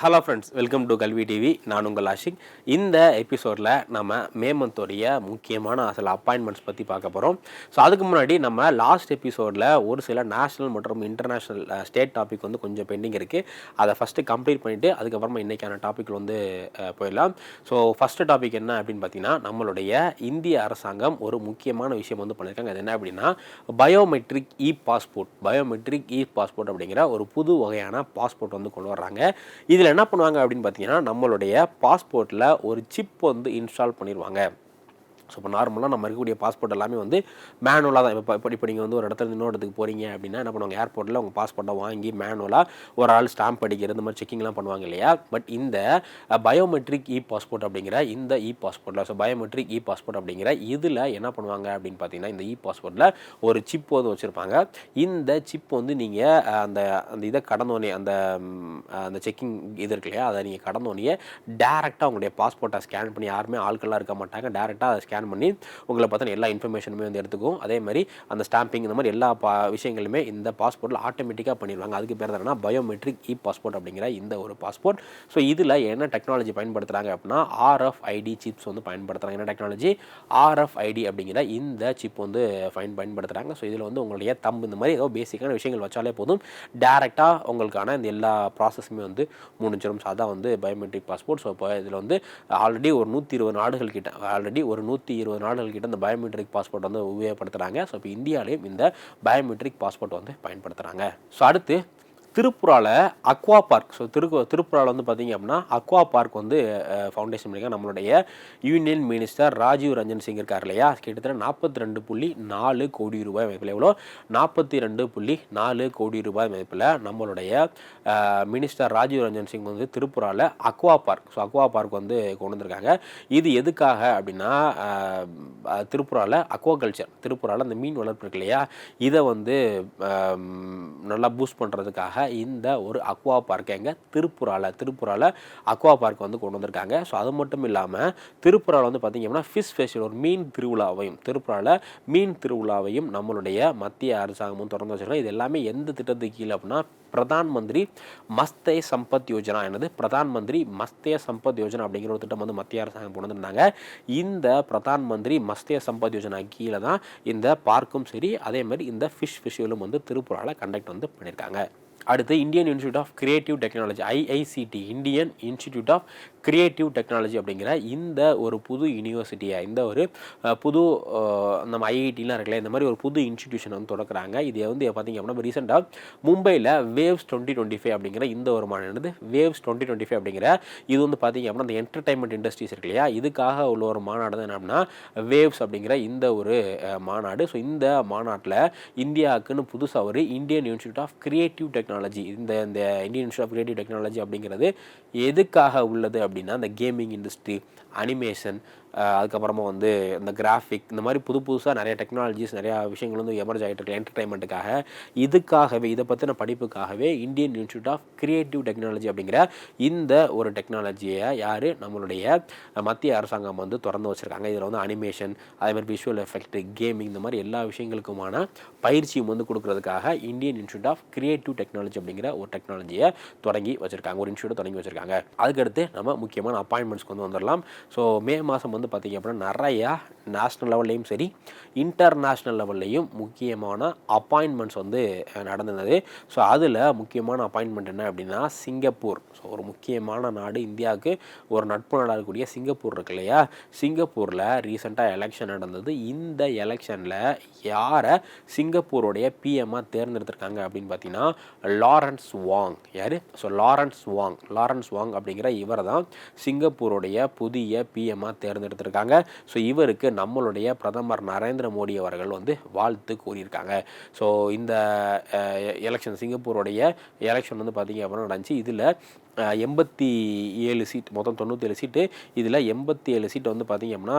Hello friends welcome to Kalvi TV நான் உங்கள் ஆஷிக். இந்த எபிசோடில் நம்ம மே மந்தோடைய முக்கியமான சில அப்பாயின்மெண்ட்ஸ் பற்றி பார்க்க போகிறோம் ஸோ அதுக்கு முன்னாடி நம்ம லாஸ்ட் எபிசோடில் ஒரு சில நேஷனல் மற்றும் இன்டர்நேஷ்னல் ஸ்டேட் டாபிக் வந்து கொஞ்சம் பெண்டிங் இருக்குது அதை ஃபஸ்ட்டு கம்ப்ளீட் பண்ணிவிட்டு அதுக்கப்புறமா இன்றைக்கான டாபிக் வந்து போயிடலாம். ஸோ ஃபஸ்ட்டு டாபிக் என்ன அப்படின்னு பார்த்தீங்கன்னா நம்மளுடைய இந்திய அரசாங்கம் ஒரு முக்கியமான விஷயம் வந்து பண்ணியிருக்காங்க அது என்ன அப்படின்னா biometric e passport biometric e passport அப்படிங்கிற ஒரு புது வகையான பாஸ்போர்ட் வந்து கொண்டு வர்றாங்க. இதில் என்ன பண்ணுவாங்க அப்படின்னு பார்த்தீங்கன்னா நம்மளுடைய பாஸ்போர்ட்டில் ஒரு சிப் வந்து இன்ஸ்டால் பண்ணிடுவாங்க ஸோ இப்போ நார்மலாக நம்ம இருக்கக்கூடிய பாஸ்போர்ட் எல்லாமே வந்து மேனுவலாக தான். இப்போ இப்போ இப்போ நீங்கள் வந்து ஒரு இடத்துல இன்னொரு இடத்துக்கு போகிறீங்க அப்படின்னா என்ன பண்ணுவாங்க? ஏர்போர்ட்டில் உங்கள் பாஸ்போர்ட்டை வாங்கி மேனுவலாக ஒரு ஆள் ஸ்டாம்ப் அடிக்கிறது இந்த மாதிரி செக்கிங்லாம் பண்ணுவாங்க இல்லையா? பட் இந்த பயோமெட்ரிக் இ பாஸ்போர்ட் அப்படிங்கிற இந்த இ பாஸ்போர்ட்டில் ஸோ பயோமெட்ரிக் இ பாஸ்போர்ட் அப்படிங்கிற இதில் என்ன பண்ணுவாங்க அப்படின்னு பார்த்தீங்கன்னா இந்த இ பாஸ்போர்ட்டில் ஒரு சிப் வந்து வச்சுருப்பாங்க. இந்த சிப் வந்து நீங்கள் அந்த அந்த இதை கடந்தோடனே அந்த அந்த செக்கிங் இது இருக்கு இல்லையா? அதை நீங்கள் கடந்தோடனே டேரெக்டாக உங்களுடைய பாஸ்போர்ட்டை ஸ்கேன் பண்ணி யாருமே ஆட்கள்லாம் இருக்க மாட்டாங்க. டேரெக்டாக அதை ஸ்கேன் ஸ்கேன் பண்ணி உங்களை பார்த்தா எல்லா இன்ஃபர்மேஷனுமே வந்து எடுத்துக்கும் அதே மாதிரி அந்த ஸ்டாம்பிங் இந்த மாதிரி எல்லா பா விஷயங்களுமே இந்த பாஸ்போர்ட்டில் ஆட்டோமேட்டிக்காக பண்ணிடுவாங்க. அதுக்கு பேர் என்னன்னா பயோமெட்ரிக் இ பாஸ்போர்ட் அப்படிங்கிற இந்த ஒரு பாஸ்போர்ட் ஸோ இதில் என்ன டெக்னாலஜி பயன்படுத்துகிறாங்க அப்படின்னா ஆர்எஃப்ஐடி சிப்ஸ் வந்து பயன்படுத்துகிறாங்க என்ன டெக்னாலஜி ஆர்எஃப்ஐடி அப்படிங்கிற இந்த சிப் வந்து ஃபைன் பயன்படுத்துகிறாங்க ஸோ இதில் வந்து உங்களுடைய தம்பு இந்த மாதிரி ஏதோ பேசிக்கான விஷயங்கள் வச்சாலே போதும். டேரெக்டாக உங்களுக்கான இந்த எல்லா ப்ராசஸுமே வந்து முடிஞ்சிடும் ஸோ அதான் வந்து பயோமெட்ரிக் பாஸ்போர்ட் ஸோ இப்போ இதில் வந்து ஆல்ரெடி ஒரு நூற்றி இருபது நாடுகள் கிட்ட ஆல்ரெடி ஒரு நூற்றி நூற்றி இருபது நாடுகள் கிட்ட இந்த பயோமெட்ரிக் பாஸ்போர்ட் வந்து உபயோகப்படுத்துகிறாங்க ஸோ இப்போ இந்தியாவிலையும் இந்த பயோமெட்ரிக் பாஸ்போர்ட் வந்து பயன்படுத்துகிறாங்க ஸோ அடுத்து திருப்புராவில் அக்வா பார்க் ஸோ திரு திருப்புறாவில் வந்து பார்த்தீங்க அப்படின்னா அக்வா பார்க் வந்து ஃபவுண்டேஷன் பண்ணியிருக்காங்க நம்மளுடைய யூனியன் மினிஸ்டர் ராஜீவ் ரஞ்சன் சிங் இருக்கார் இல்லையா? கிட்டத்தட்ட நாற்பத்தி ரெண்டு புள்ளி நாலு கோடி ரூபாய் மதிப்பில் எவ்வளோ? நாற்பத்தி ரெண்டு புள்ளி நாலு கோடி ரூபாய் மதிப்பில் நம்மளுடைய மினிஸ்டர் ராஜீவ் ரஞ்சன் சிங் வந்து திருப்புறாவில் aqua park so aqua park வந்து கொண்டு வந்திருக்காங்க. இது எதுக்காக அப்படின்னா திருப்புறாவில் அக்வா கல்ச்சர் திருப்புறாவில் அந்த மீன் வளர்ப்பு இருக்கு இல்லையா? இதை வந்து நல்லா பூஸ்ட் பண்ணுறதுக்காக இந்த ஒரு அக்வா பார்க் எங்க? திருப்புரால திருப்புரால அக்வா பார்க் வந்து கொண்டு வந்திருக்காங்க. ஸோ அது மட்டும் இல்லாமல் திருப்புரால வந்து பார்த்தீங்க அப்படின்னா ஃபிஷ் ஃபெஸ்டிவல் ஒரு மீன் திருவிழாவையும் திருப்புரால மீன் திருவிழாவையும் நம்மளுடைய மத்திய அரசாங்கமும் தொடர்ந்து வச்சிருக்காங்க. இது எல்லாமே எந்த திட்டத்துக்கு கீழே அப்படின்னா பிரதான் மந்திரி மஸ்தே சம்பத் யோஜனா என்னது? பிரதான் மந்திரி மஸ்தே சம்பத் யோஜனா அப்படிங்கிற ஒரு திட்டம் வந்து மத்திய அரசாங்கம் கொண்டு வந்திருந்தாங்க. இந்த பிரதான் மந்திரி மஸ்தே சம்பத் யோஜனா கீழே தான் இந்த பார்க்கும் சரி அதே மாதிரி இந்த ஃபிஷ் ஃபெஸ்டிவலும் வந்து திருப்புரால கண்டக்ட் வந்து பண்ணியிருக்காங்க. அடுத்து Indian institute of creative technology IICT Indian institute of creative technology அப்படிங்கிற இந்த ஒரு புது யூனிவர்சிட்டியை இந்த ஒரு புது நம்ம ஐஐடிலாம் இருக்குல்ல இந்த மாதிரி ஒரு புது இன்ஸ்டிடியூஷன் வந்து தொடக்குறாங்க. இது வந்து பார்த்தீங்க அப்படின்னா ரீசெண்டாக மும்பையில் வேவ்ஸ் டுவெண்ட்டி டுவெண்ட்டி ஃபைவ் அப்படிங்கிற இந்த ஒரு மாநாடு வேவ்ஸ் டுவெண்ட்டி டுவெண்ட்டி ஃபைவ் அப்படிங்கிற இது வந்து பார்த்தீங்க அப்படின்னா இந்த என்டர்டைன்மெண்ட் இண்டஸ்ட்ரீஸ் இருக்கு இல்லையா? இதுக்காக உள்ள ஒரு மாநாடு தான் என்ன அப்படின்னா வேவ்ஸ் அப்படிங்கிற இந்த ஒரு மாநாடு. ஸோ இந்த மாநாட்டில் இந்தியாவுக்குன்னு புதுசாக ஒரு Indian institute of creative technology இந்த இந்த Indian institute of creative technology அப்படிங்கிறது எதுக்காக உள்ளது அப்படின்னா இந்த கேமிங் இண்டஸ்ட்ரி அனிமேஷன் அதுக்கப்புறமா வந்து இந்த கிராஃபிக் இந்த மாதிரி புது புதுசாக நிறைய டெக்னாலஜிஸ் நிறையா விஷயங்கள் வந்து எமர்ஜ் ஆகிட்டு இருக்கு என்டர்டைன்மெண்ட்டுக்காக இதுக்காகவே இதை பற்றின படிப்புக்காகவே Indian institute of creative technology அப்படிங்கிற இந்த ஒரு டெக்னாலஜியை யார்? நம்மளுடைய மத்திய அரசாங்கம் வந்து திறந்து வச்சுருக்காங்க. இதில் வந்து அனிமேஷன் அதே மாதிரி விஷுவல் எஃபெக்ட் கேமிங் இந்த மாதிரி எல்லா விஷயங்களுக்குமான பயிற்சியும் வந்து கொடுக்கறதுக்காக Indian institute of creative technology அப்படிங்கிற ஒரு டெக்னாலஜியை தொடங்கி வச்சுருக்காங்க. ஒரு இன்ஸ்டியூட்டை தொடங்கி வச்சுருக்காங்க. அதுக்கடுத்து நம்ம முக்கியமான அப்பாயின்மெண்ட்ஸ்க்கு வந்து வந்துடலாம் ஸோ மே மாதம் வந்து பார்த்திங்க அப்படின்னா நிறையா நேஷ்னல் லெவல்லையும் சரி இன்டர்நேஷ்னல் லெவல்லையும் முக்கியமான அப்பாயின்மெண்ட்ஸ் வந்து நடந்திருந்தது. நடந்தது ஸோ அதில் முக்கியமான அப்பாயின்மெண்ட் என்ன அப்படின்னா சிங்கப்பூர். ஸோ ஒரு முக்கியமான நாடு இந்தியாவுக்கு ஒரு நட்பு நாடாக இருக்கக்கூடிய சிங்கப்பூர் இருக்கு இல்லையா? சிங்கப்பூரில் ரீசெண்டாக எலெக்ஷன் நடந்தது. இந்த எலெக்ஷனில் யாரை சிங்கப்பூருடைய பிஎம்மாக தேர்ந்தெடுத்திருக்காங்க அப்படின்னு பார்த்தீங்கன்னா லாரன்ஸ் வாங் யார்? So Lawrence Wong Lawrence Wong அப்படிங்கிற இவர் தான் சிங்கப்பூருடைய புதிய பிஎம்மாக கொடுத்துருக்காங்க. ஸோ இவருக்கு நம்மளுடைய பிரதமர் நரேந்திர மோடி அவர்கள் வந்து வாழ்த்து கூறியிருக்காங்க. ஸோ இந்த எலெக்ஷன் சிங்கப்பூருடைய எலெக்ஷன் வந்து பார்த்தீங்க அப்படின்னா நடந்துச்சு. இதில் எண்பத்தி ஏழு சீட் மொத்தம் தொண்ணூற்றி ஏழு சீட்டு இதில் எண்பத்தி ஏழு சீட்டு வந்து பார்த்திங்க அப்படின்னா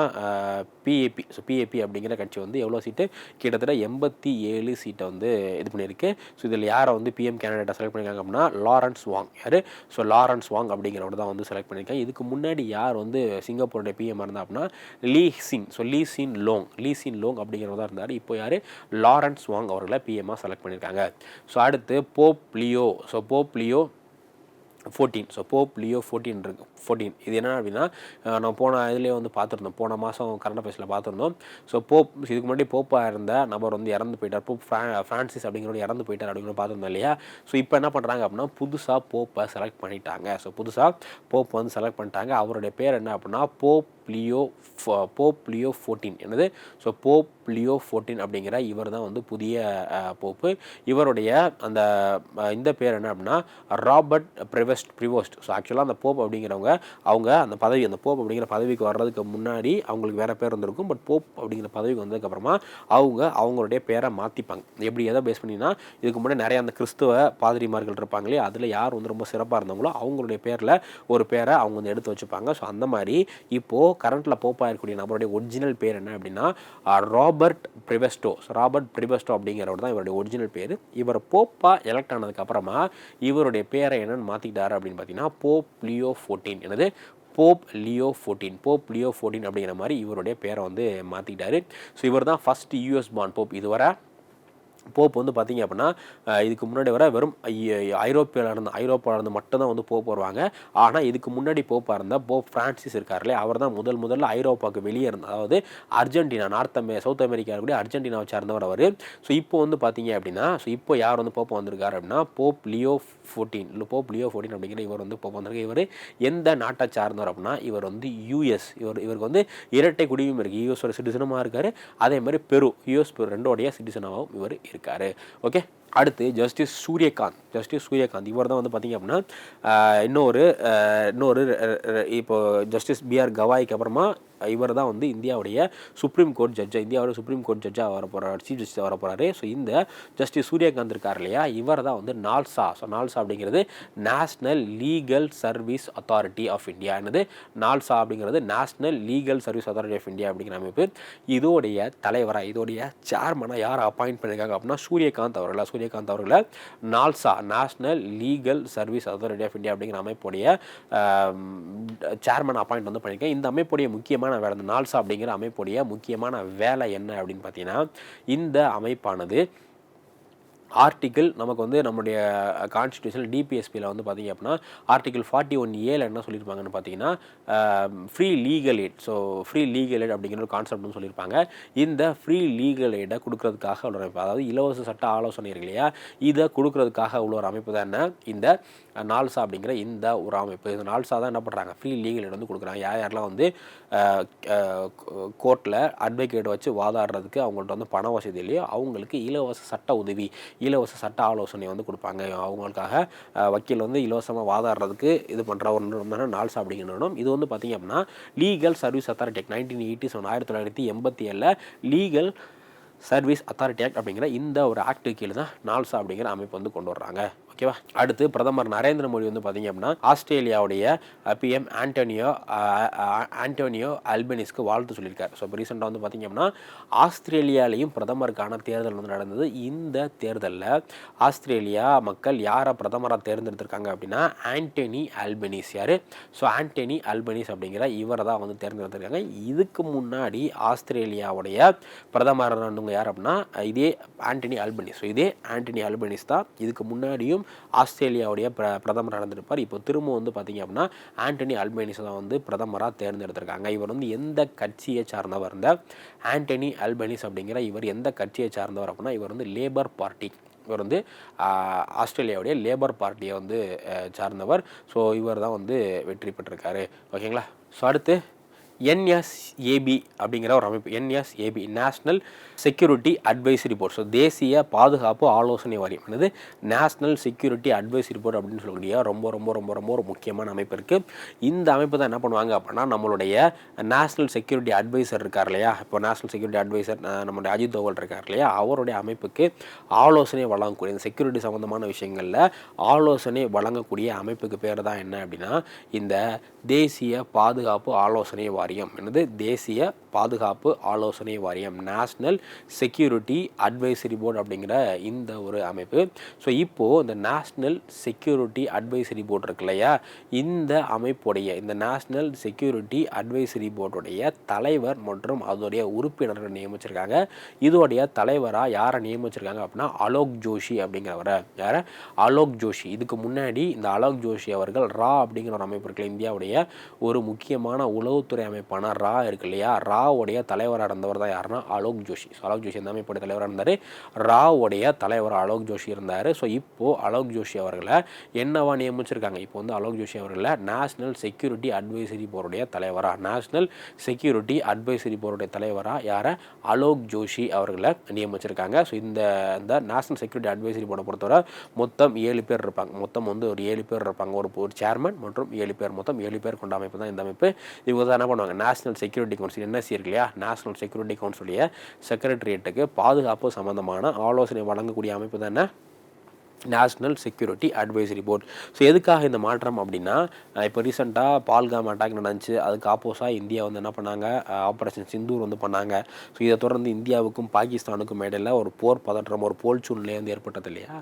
பிஏபி ஸோ பிஏபி அப்படிங்கிற கட்சி வந்து எவ்வளோ சீட்டு கிட்டத்தட்ட எண்பத்தி ஏழு சீட்டை வந்து இது பண்ணியிருக்கு ஸோ இதில் யாரை வந்து பிஎம் கேண்டிடேட்டை செலக்ட் பண்ணியிருக்காங்க அப்படின்னா லாரன்ஸ் வாங் யார்? ஸோ லாரன்ஸ் வாங் அப்படிங்கிறவர் தான் வந்து செலக்ட் பண்ணியிருக்காங்க இதுக்கு முன்னாடி யார் வந்து சிங்கப்பூருடைய பிஎம் இருந்தா அப்படின்னா Lee Hsien so Lee Hsien Loong Lee Hsien Loong அப்படிங்கிறவர் தான் இருந்தார். இப்போ யார்? லாரன்ஸ் வாங் அவர்களை பிஎம்மாக செலக்ட் பண்ணியிருக்காங்க ஸோ அடுத்து Pope Leo so Pope Leo fourteen so Pope Leo fourteen இருக்கு. ஃபோர்டீன் இது என்ன அப்படின்னா நம்ம போன இதுலேயே வந்து பார்த்துருந்தோம். போன மாதம் கரண்ட் அஃபேர்ஸில் பார்த்துருந்தோம். ஸோ போப் இதுக்கு முன்னாடி போப்பாக இருந்த நபர் வந்து இறந்து போயிட்டார். போப் ஃப்ரா ஃப்ரான்சிஸ் அப்படிங்கிறோட இறந்து போயிட்டார் அப்படின்னு பார்த்துருந்தோம் இல்லையா? ஸோ இப்போ என்ன பண்ணுறாங்க அப்படின்னா புதுசாக போப்பை செலக்ட் பண்ணிட்டாங்க. ஸோ புதுசாக போப் வந்து செலக்ட் பண்ணிட்டாங்க. அவருடைய பேர் என்ன அப்படின்னா Pope Leo Pope Leo fourteen என்னது? ஸோ போப் லியோ ஃபோர்டீன் அப்படிங்கிற இவர் தான் வந்து புதிய போப்பு இவருடைய அந்த இந்த பேர் என்ன அப்படின்னா ராபர்ட் ப்ரிவெஸ்ட் ப்ரிவோஸ்ட் ஸோ ஆக்சுவலாக அந்த போப் அப்படிங்கிறவங்க அவங்க அந்த பதவி அந்த போப் அப்படிங்கிற பதவிக்கு வர்றதுக்கு முன்னாடி அவங்களுக்கு வேறு பேர் இருந்திருக்கும் பட் போப் அப்படிங்கிற பதவிக்கு வந்ததுக்கப்புறமா அவங்க அவங்களுடைய பேரை மாற்றிப்பாங்க எப்படி எதை பேஸ் பண்ணினா இதுக்கு முன்னாடி நிறைய அந்த கிறிஸ்துவ பாதிரிமார்கள் இருப்பாங்களே அதில் யார் வந்து ரொம்ப சிறப்பாக இருந்தவங்களோ அவங்களுடைய பேரில் ஒரு பேரை அவங்க வந்து எடுத்து வச்சுப்பாங்க. ஸோ அந்த மாதிரி இப்போது கரண்ட்டில் போப்பாக இருக்கக்கூடிய நபருடைய ஒரிஜினல் பேர் என்ன அப்படின்னா ராபர்ட் ப்ரிவெஸ்டோ ராபர்ட் ப்ரிவெஸ்டோ அப்படிங்கிறவர் தான் இவருடைய ஒரிஜினல் பேர். இவர் போப்பா எலெக்ட் ஆனதுக்கப்புறமா இவருடைய பேரை என்னென்னு மாற்றிக்கிட்டாரு அப்படின்னு பார்த்தீங்கன்னா போப் லியோ ஃபோர்டீன் எனது Pope Leo fourteen Pope Leo fourteen அப்படிங்கிற மாதிரி இவருடைய பேரை வந்து மாற்றிக்கிட்டாரு ஸோ இவர் தான் ஃபஸ்ட் யூஎஸ் பான் போப் இதுவரை போப் வந்து பார்த்தீங்க அப்படின்னா இதுக்கு முன்னாடி வர வெறும் ஐரோப்பியாவில் இருந்து ஐரோப்பாவில் இருந்து மட்டும்தான் வந்து போப் வருவாங்க. ஆனால் இதுக்கு முன்னாடி போப்பாக இருந்தால் போப் ஃப்ரான்சிஸ் இருக்கார்லே அவர் தான் முதல் முதல்ல ஐரோப்பாவுக்கு வெளியே இருந்த அதாவது அர்ஜென்டினா நார்த் அமெ சவுத் அமெரிக்கா கூட அர்ஜென்டினாவை சார்ந்தவர் அவர். ஸோ இப்போ வந்து பார்த்தீங்க அப்படின்னா ஸோ இப்போ யார் வந்து போப் வந்திருக்காரு அப்படின்னா போப் லியோ ஃபோர்டீன் இல்லை போப் லியோ ஃபோர்டீன் அப்படிங்கிற இவர் வந்து போப் வந்திருக்கார். இவர் எந்த நாட்டை சார்ந்தவர் அப்படின்னா இவர் வந்து யூஎஸ் இவர் இவருக்கு வந்து இரட்டை குடியும் இருக்குது யூஎஸோட சிட்டிசனுமாக இருக்கார். அதே மாதிரி பெரு யூஎஸ் பெரு ரெண்டோடைய சிட்டிசனாகவும் இவர் இருக்காரு ஓகே அடுத்து ஜஸ்டிஸ் சூரியகாந்த் ஜஸ்டிஸ் சூரியகாந்த் இவர் தான் வந்து பார்த்தீங்க அப்படின்னா இன்னொரு இன்னொரு இப்போ ஜஸ்டிஸ் பிஆர் கவாய்க்கு அப்புறமா இவர் தான் வந்து இந்தியாவுடைய சுப்ரீம் கோர்ட் ஜட்ஜாக இந்தியாவோட சுப்ரீம் கோர்ட் ஜட்ஜாக வர போகிறார் சீஃப் ஜஸ்டிஸாக வர போகிறாரு ஸோ இந்த ஜஸ்டிஸ் சூரியகாந்த் இருக்கார் இல்லையா? இவர் தான் வந்து நால்சா ஸோ நால்சா அப்படிங்கிறது national legal service authority of India என்னது? நால்சா அப்படிங்கிறது national legal service authority of India அப்படிங்கிற அமைப்பு. இதோடைய தலைவராக இதோடைய சேர்மனாக யார் அப்பாயிண்ட் பண்ணியிருக்காங்க அப்படின்னா சூரியகாந்த் அவர்களை. சூரியகாந்த் அவர்களை NALSA national legal service authority of India அப்படிங்கிற அமைப்புடைய சேர்மன் அப்பாயிண்ட் வந்து பண்ணியிருக்கேன் இந்த அமைப்புடைய முக்கியமான வேலை இந்த நால்சா அப்படிங்கிற அமைப்புடைய முக்கியமான வேலை என்ன அப்படின்னு பார்த்தீங்கன்னா இந்த அமைப்பானது ஆர்டிக்கிள் நமக்கு வந்து நம்முடைய கான்ஸ்டியூஷன் டிபிஎஸ்பியில் வந்து பார்த்தீங்க அப்படின்னா ஆர்டிக்கிள் ஃபார்ட்டி ஒன் ஏல என்ன சொல்லியிருப்பாங்கன்னு பார்த்தீங்கன்னா free legal aid so free legal aid அப்படிங்கிற ஒரு கான்செப்ட்னு சொல்லியிருப்பாங்க இந்த ஃப்ரீ லீகல் எய்டை கொடுக்கறதுக்காக உள்ள அமைப்பு அதாவது இலவச சட்ட ஆலோசனை இருக்கு இல்லையா? இதை கொடுக்கறதுக்காக உள்ள ஒரு அமைப்பு தான் என்ன இந்த நால்சா அப்படிங்கிற இந்த ஒரு அமைப்பு. இந்த நால்சா தான் என்ன பண்ணுறாங்க ஃப்ரீ லீகல் எய்ட் வந்து கொடுக்குறாங்க. யார் யாரெல்லாம் வந்து கோர்ட்டில் அட்வொகேட் வச்சு வாதாடுறதுக்கு அவங்கள்ட்ட வந்து பண வசதி இல்லையோ அவங்களுக்கு இலவச சட்ட உதவி. இலவச சட்ட ஆலோசனை வந்து கொடுப்பாங்க. அவங்களுக்காக வக்கீல் வந்து இலவசமாக வாதாடுறதுக்கு இது பண்ணுற ஒரு நிறுவனம் நால்சா அப்படிங்கிற நிறுவனம் இது வந்து பார்த்தீங்க அப்படின்னா legal service authority nineteen eighty seven ஆயிரத்தி தொள்ளாயிரத்தி எண்பத்தி ஏழில் லீகல் சர்வீஸ் அத்தாரிட்டி ஆக்ட் அப்படிங்கிற இந்த ஒரு ஆக்டு கீழே தான் நால்சா அப்படிங்கிற அமைப்பு வந்து கொண்டு வர்றாங்க. ஓகேவா? அடுத்து பிரதமர் நரேந்திர மோடி வந்து பார்த்தீங்க அப்படின்னா ஆஸ்திரேலியாவுடைய பிஎம் ஆண்டோனியோ ஆண்டோனியோ அல்பனிஸ்க்கு வாழ்த்து சொல்லியிருக்காரு. ஸோ இப்போ ரீசெண்டாக வந்து பார்த்தீங்க அப்படின்னா ஆஸ்திரேலியாலையும் பிரதமருக்கான தேர்தல் வந்து நடந்தது. இந்த தேர்தலில் ஆஸ்திரேலியா மக்கள் யாரை பிரதமராக தேர்ந்தெடுத்திருக்காங்க அப்படின்னா ஆண்டனி அல்பனிஸ் யார்? ஸோ ஆண்டனி அல்பனிஸ் அப்படிங்கிற இவரை தான் வந்து தேர்ந்தெடுத்திருக்காங்க. இதுக்கு முன்னாடி ஆஸ்திரேலியாவுடைய பிரதமர் யார் அப்படின்னா இதே ஆண்டனி அல்பனிஸ் ஸோ இதே ஆண்டனி அல்பனிஸ் தான் இதுக்கு முன்னாடியும் ஆஸ்திரேலியாவுடைய பிர பிரதமர் நடந்திருப்பார். இப்போ திரும்ப வந்து பார்த்தீங்க அப்படின்னா ஆண்டனி அல்பனிஸ் தான் வந்து பிரதமராக தேர்ந்தெடுத்திருக்காங்க. இவர் வந்து எந்த கட்சியை சார்ந்தவர்? இந்த ஆண்டனி அல்பேனிஸ் அப்படிங்கிற இவர் எந்த கட்சியை சார்ந்தவர் அப்படின்னா இவர் வந்து லேபர் பார்ட்டி. இவர் வந்து ஆஸ்திரேலியாவுடைய லேபர் பார்ட்டியை வந்து சார்ந்தவர். ஸோ இவர் தான் வந்து வெற்றி பெற்றிருக்காரு. ஓகேங்களா? ஸோ அடுத்து என்எஸ்ஏபி அப்படிங்கிற ஒரு அமைப்பு. NSAB national security advisory board so தேசிய பாதுகாப்பு ஆலோசனை வாரியம். என்னது? நேஷ்னல் செக்யூரிட்டி அட்வைசரி போர்ட் அப்படின்னு சொல்லக்கூடிய ரொம்ப ரொம்ப ரொம்ப ரொம்ப ஒரு முக்கியமான அமைப்பு இருக்குது இந்த அமைப்பு தான் என்ன பண்ணுவாங்க அப்படின்னா நம்மளுடைய நேஷ்னல் செக்யூரிட்டி அட்வைசர் இருக்கார் இல்லையா? இப்போ நேஷ்னல் செக்யூரிட்டி அட்வைசர் நம்மளுடைய அஜித் தோவல் இருக்கார் இல்லையா? அவருடைய அமைப்புக்கு ஆலோசனை வழங்கக்கூடிய இந்த செக்யூரிட்டி சம்மந்தமான விஷயங்களில் ஆலோசனை வழங்கக்கூடிய அமைப்புக்கு பேர் தான் என்ன அப்படின்னா இந்த தேசிய பாதுகாப்பு ஆலோசனை வாரியம். என்னது? தேசிய பாதுகாப்பு ஆலோசனை வாரியம் நேஷ்னல் செக்யூரிட்டி அட்வைசரி போர்டு அப்படிங்கிற இந்த ஒரு அமைப்பு. ஸோ இப்போது இந்த நேஷ்னல் செக்யூரிட்டி அட்வைசரி போர்டு இருக்கு இல்லையா? இந்த அமைப்புடைய இந்த நேஷ்னல் செக்யூரிட்டி அட்வைசரி போர்டுடைய தலைவர் மற்றும் அதோடைய உறுப்பினர்கள் நியமிச்சிருக்காங்க. இதோடைய தலைவராக யாரை நியமிச்சிருக்காங்க அப்படின்னா அலோக் ஜோஷி அப்படிங்கிறவரை. யார்? அலோக் ஜோஷி இதுக்கு முன்னாடி இந்த அலோக் ஜோஷி அவர்கள் ரா அப்படிங்கிற ஒரு அமைப்பு இருக்குல்ல இந்தியாவுடைய ஒரு முக்கியமான உளவுத்துறை அமைப்பான ரா இருக்கு இல்லையா? ராவுடைய தலைவராக இருந்தவர் தான் யாருன்னா அலோக் ஜோஷி. ஸோ அலோக் ஜோஷி இந்த அமைப்புடைய தலைவராக இருந்தார். ராவுடைய தலைவர் அலோக் ஜோஷி இருந்தார். ஸோ இப்போது அலோக் ஜோஷி அவர்களை என்னவா நியமிச்சிருக்காங்க? இப்போ வந்து அலோக் ஜோஷி அவர்களை நேஷ்னல் செக்யூரிட்டி அட்வைசரி போர்டுடைய தலைவராக நேஷ்னல் செக்யூரிட்டி அட்வைசரி போர்டுடைய தலைவராக யாரை? அலோக் ஜோஷி அவர்களை நியமிச்சிருக்காங்க. ஸோ இந்த இந்த நேஷ்னல் செக்யூரிட்டி அட்வைசரி போர்டை பொறுத்தவரை மொத்தம் ஏழு பேர் இருப்பாங்க. மொத்தம் வந்து ஒரு ஏழு பேர் இருப்பாங்க. ஒரு ஒரு சேர்மன் மற்றும் ஏழு பேர். மொத்தம் ஏழு பேர் கொண்ட அமைப்பு தான் இந்த அமைப்பு. இவங்க தான் என்ன பண்ணுவாங்க? நேஷனல் செக்யூரிட்டி கவுன்சில் என்எஸ்சி இருக்கு இல்லையா? நேஷனல் செக்யூரிட்டி கவுன்சிலுடைய செக்ரட்டரியேட்டுக்கு பாதுகாப்பு சம்மந்தமான ஆலோசனை வழங்கக்கூடிய அமைப்பு தானே national security advisory board so எதுக்காக இந்த மாற்றம் அப்படின்னா இப்போ ரீசெண்டாக பால்காம் அட்டாக் நடந்துச்சு. அதுக்கு ஆப்போஸாக இந்தியா வந்து என்ன பண்ணாங்க? ஆப்ரேஷன் சிந்தூர் வந்து பண்ணாங்க. ஸோ இதை தொடர்ந்து இந்தியாவுக்கும் பாகிஸ்தானுக்கும் இடையில ஒரு போர் பதற்றம் ஒரு போல் சூழ்நிலை வந்து ஏற்பட்டது இல்லையா?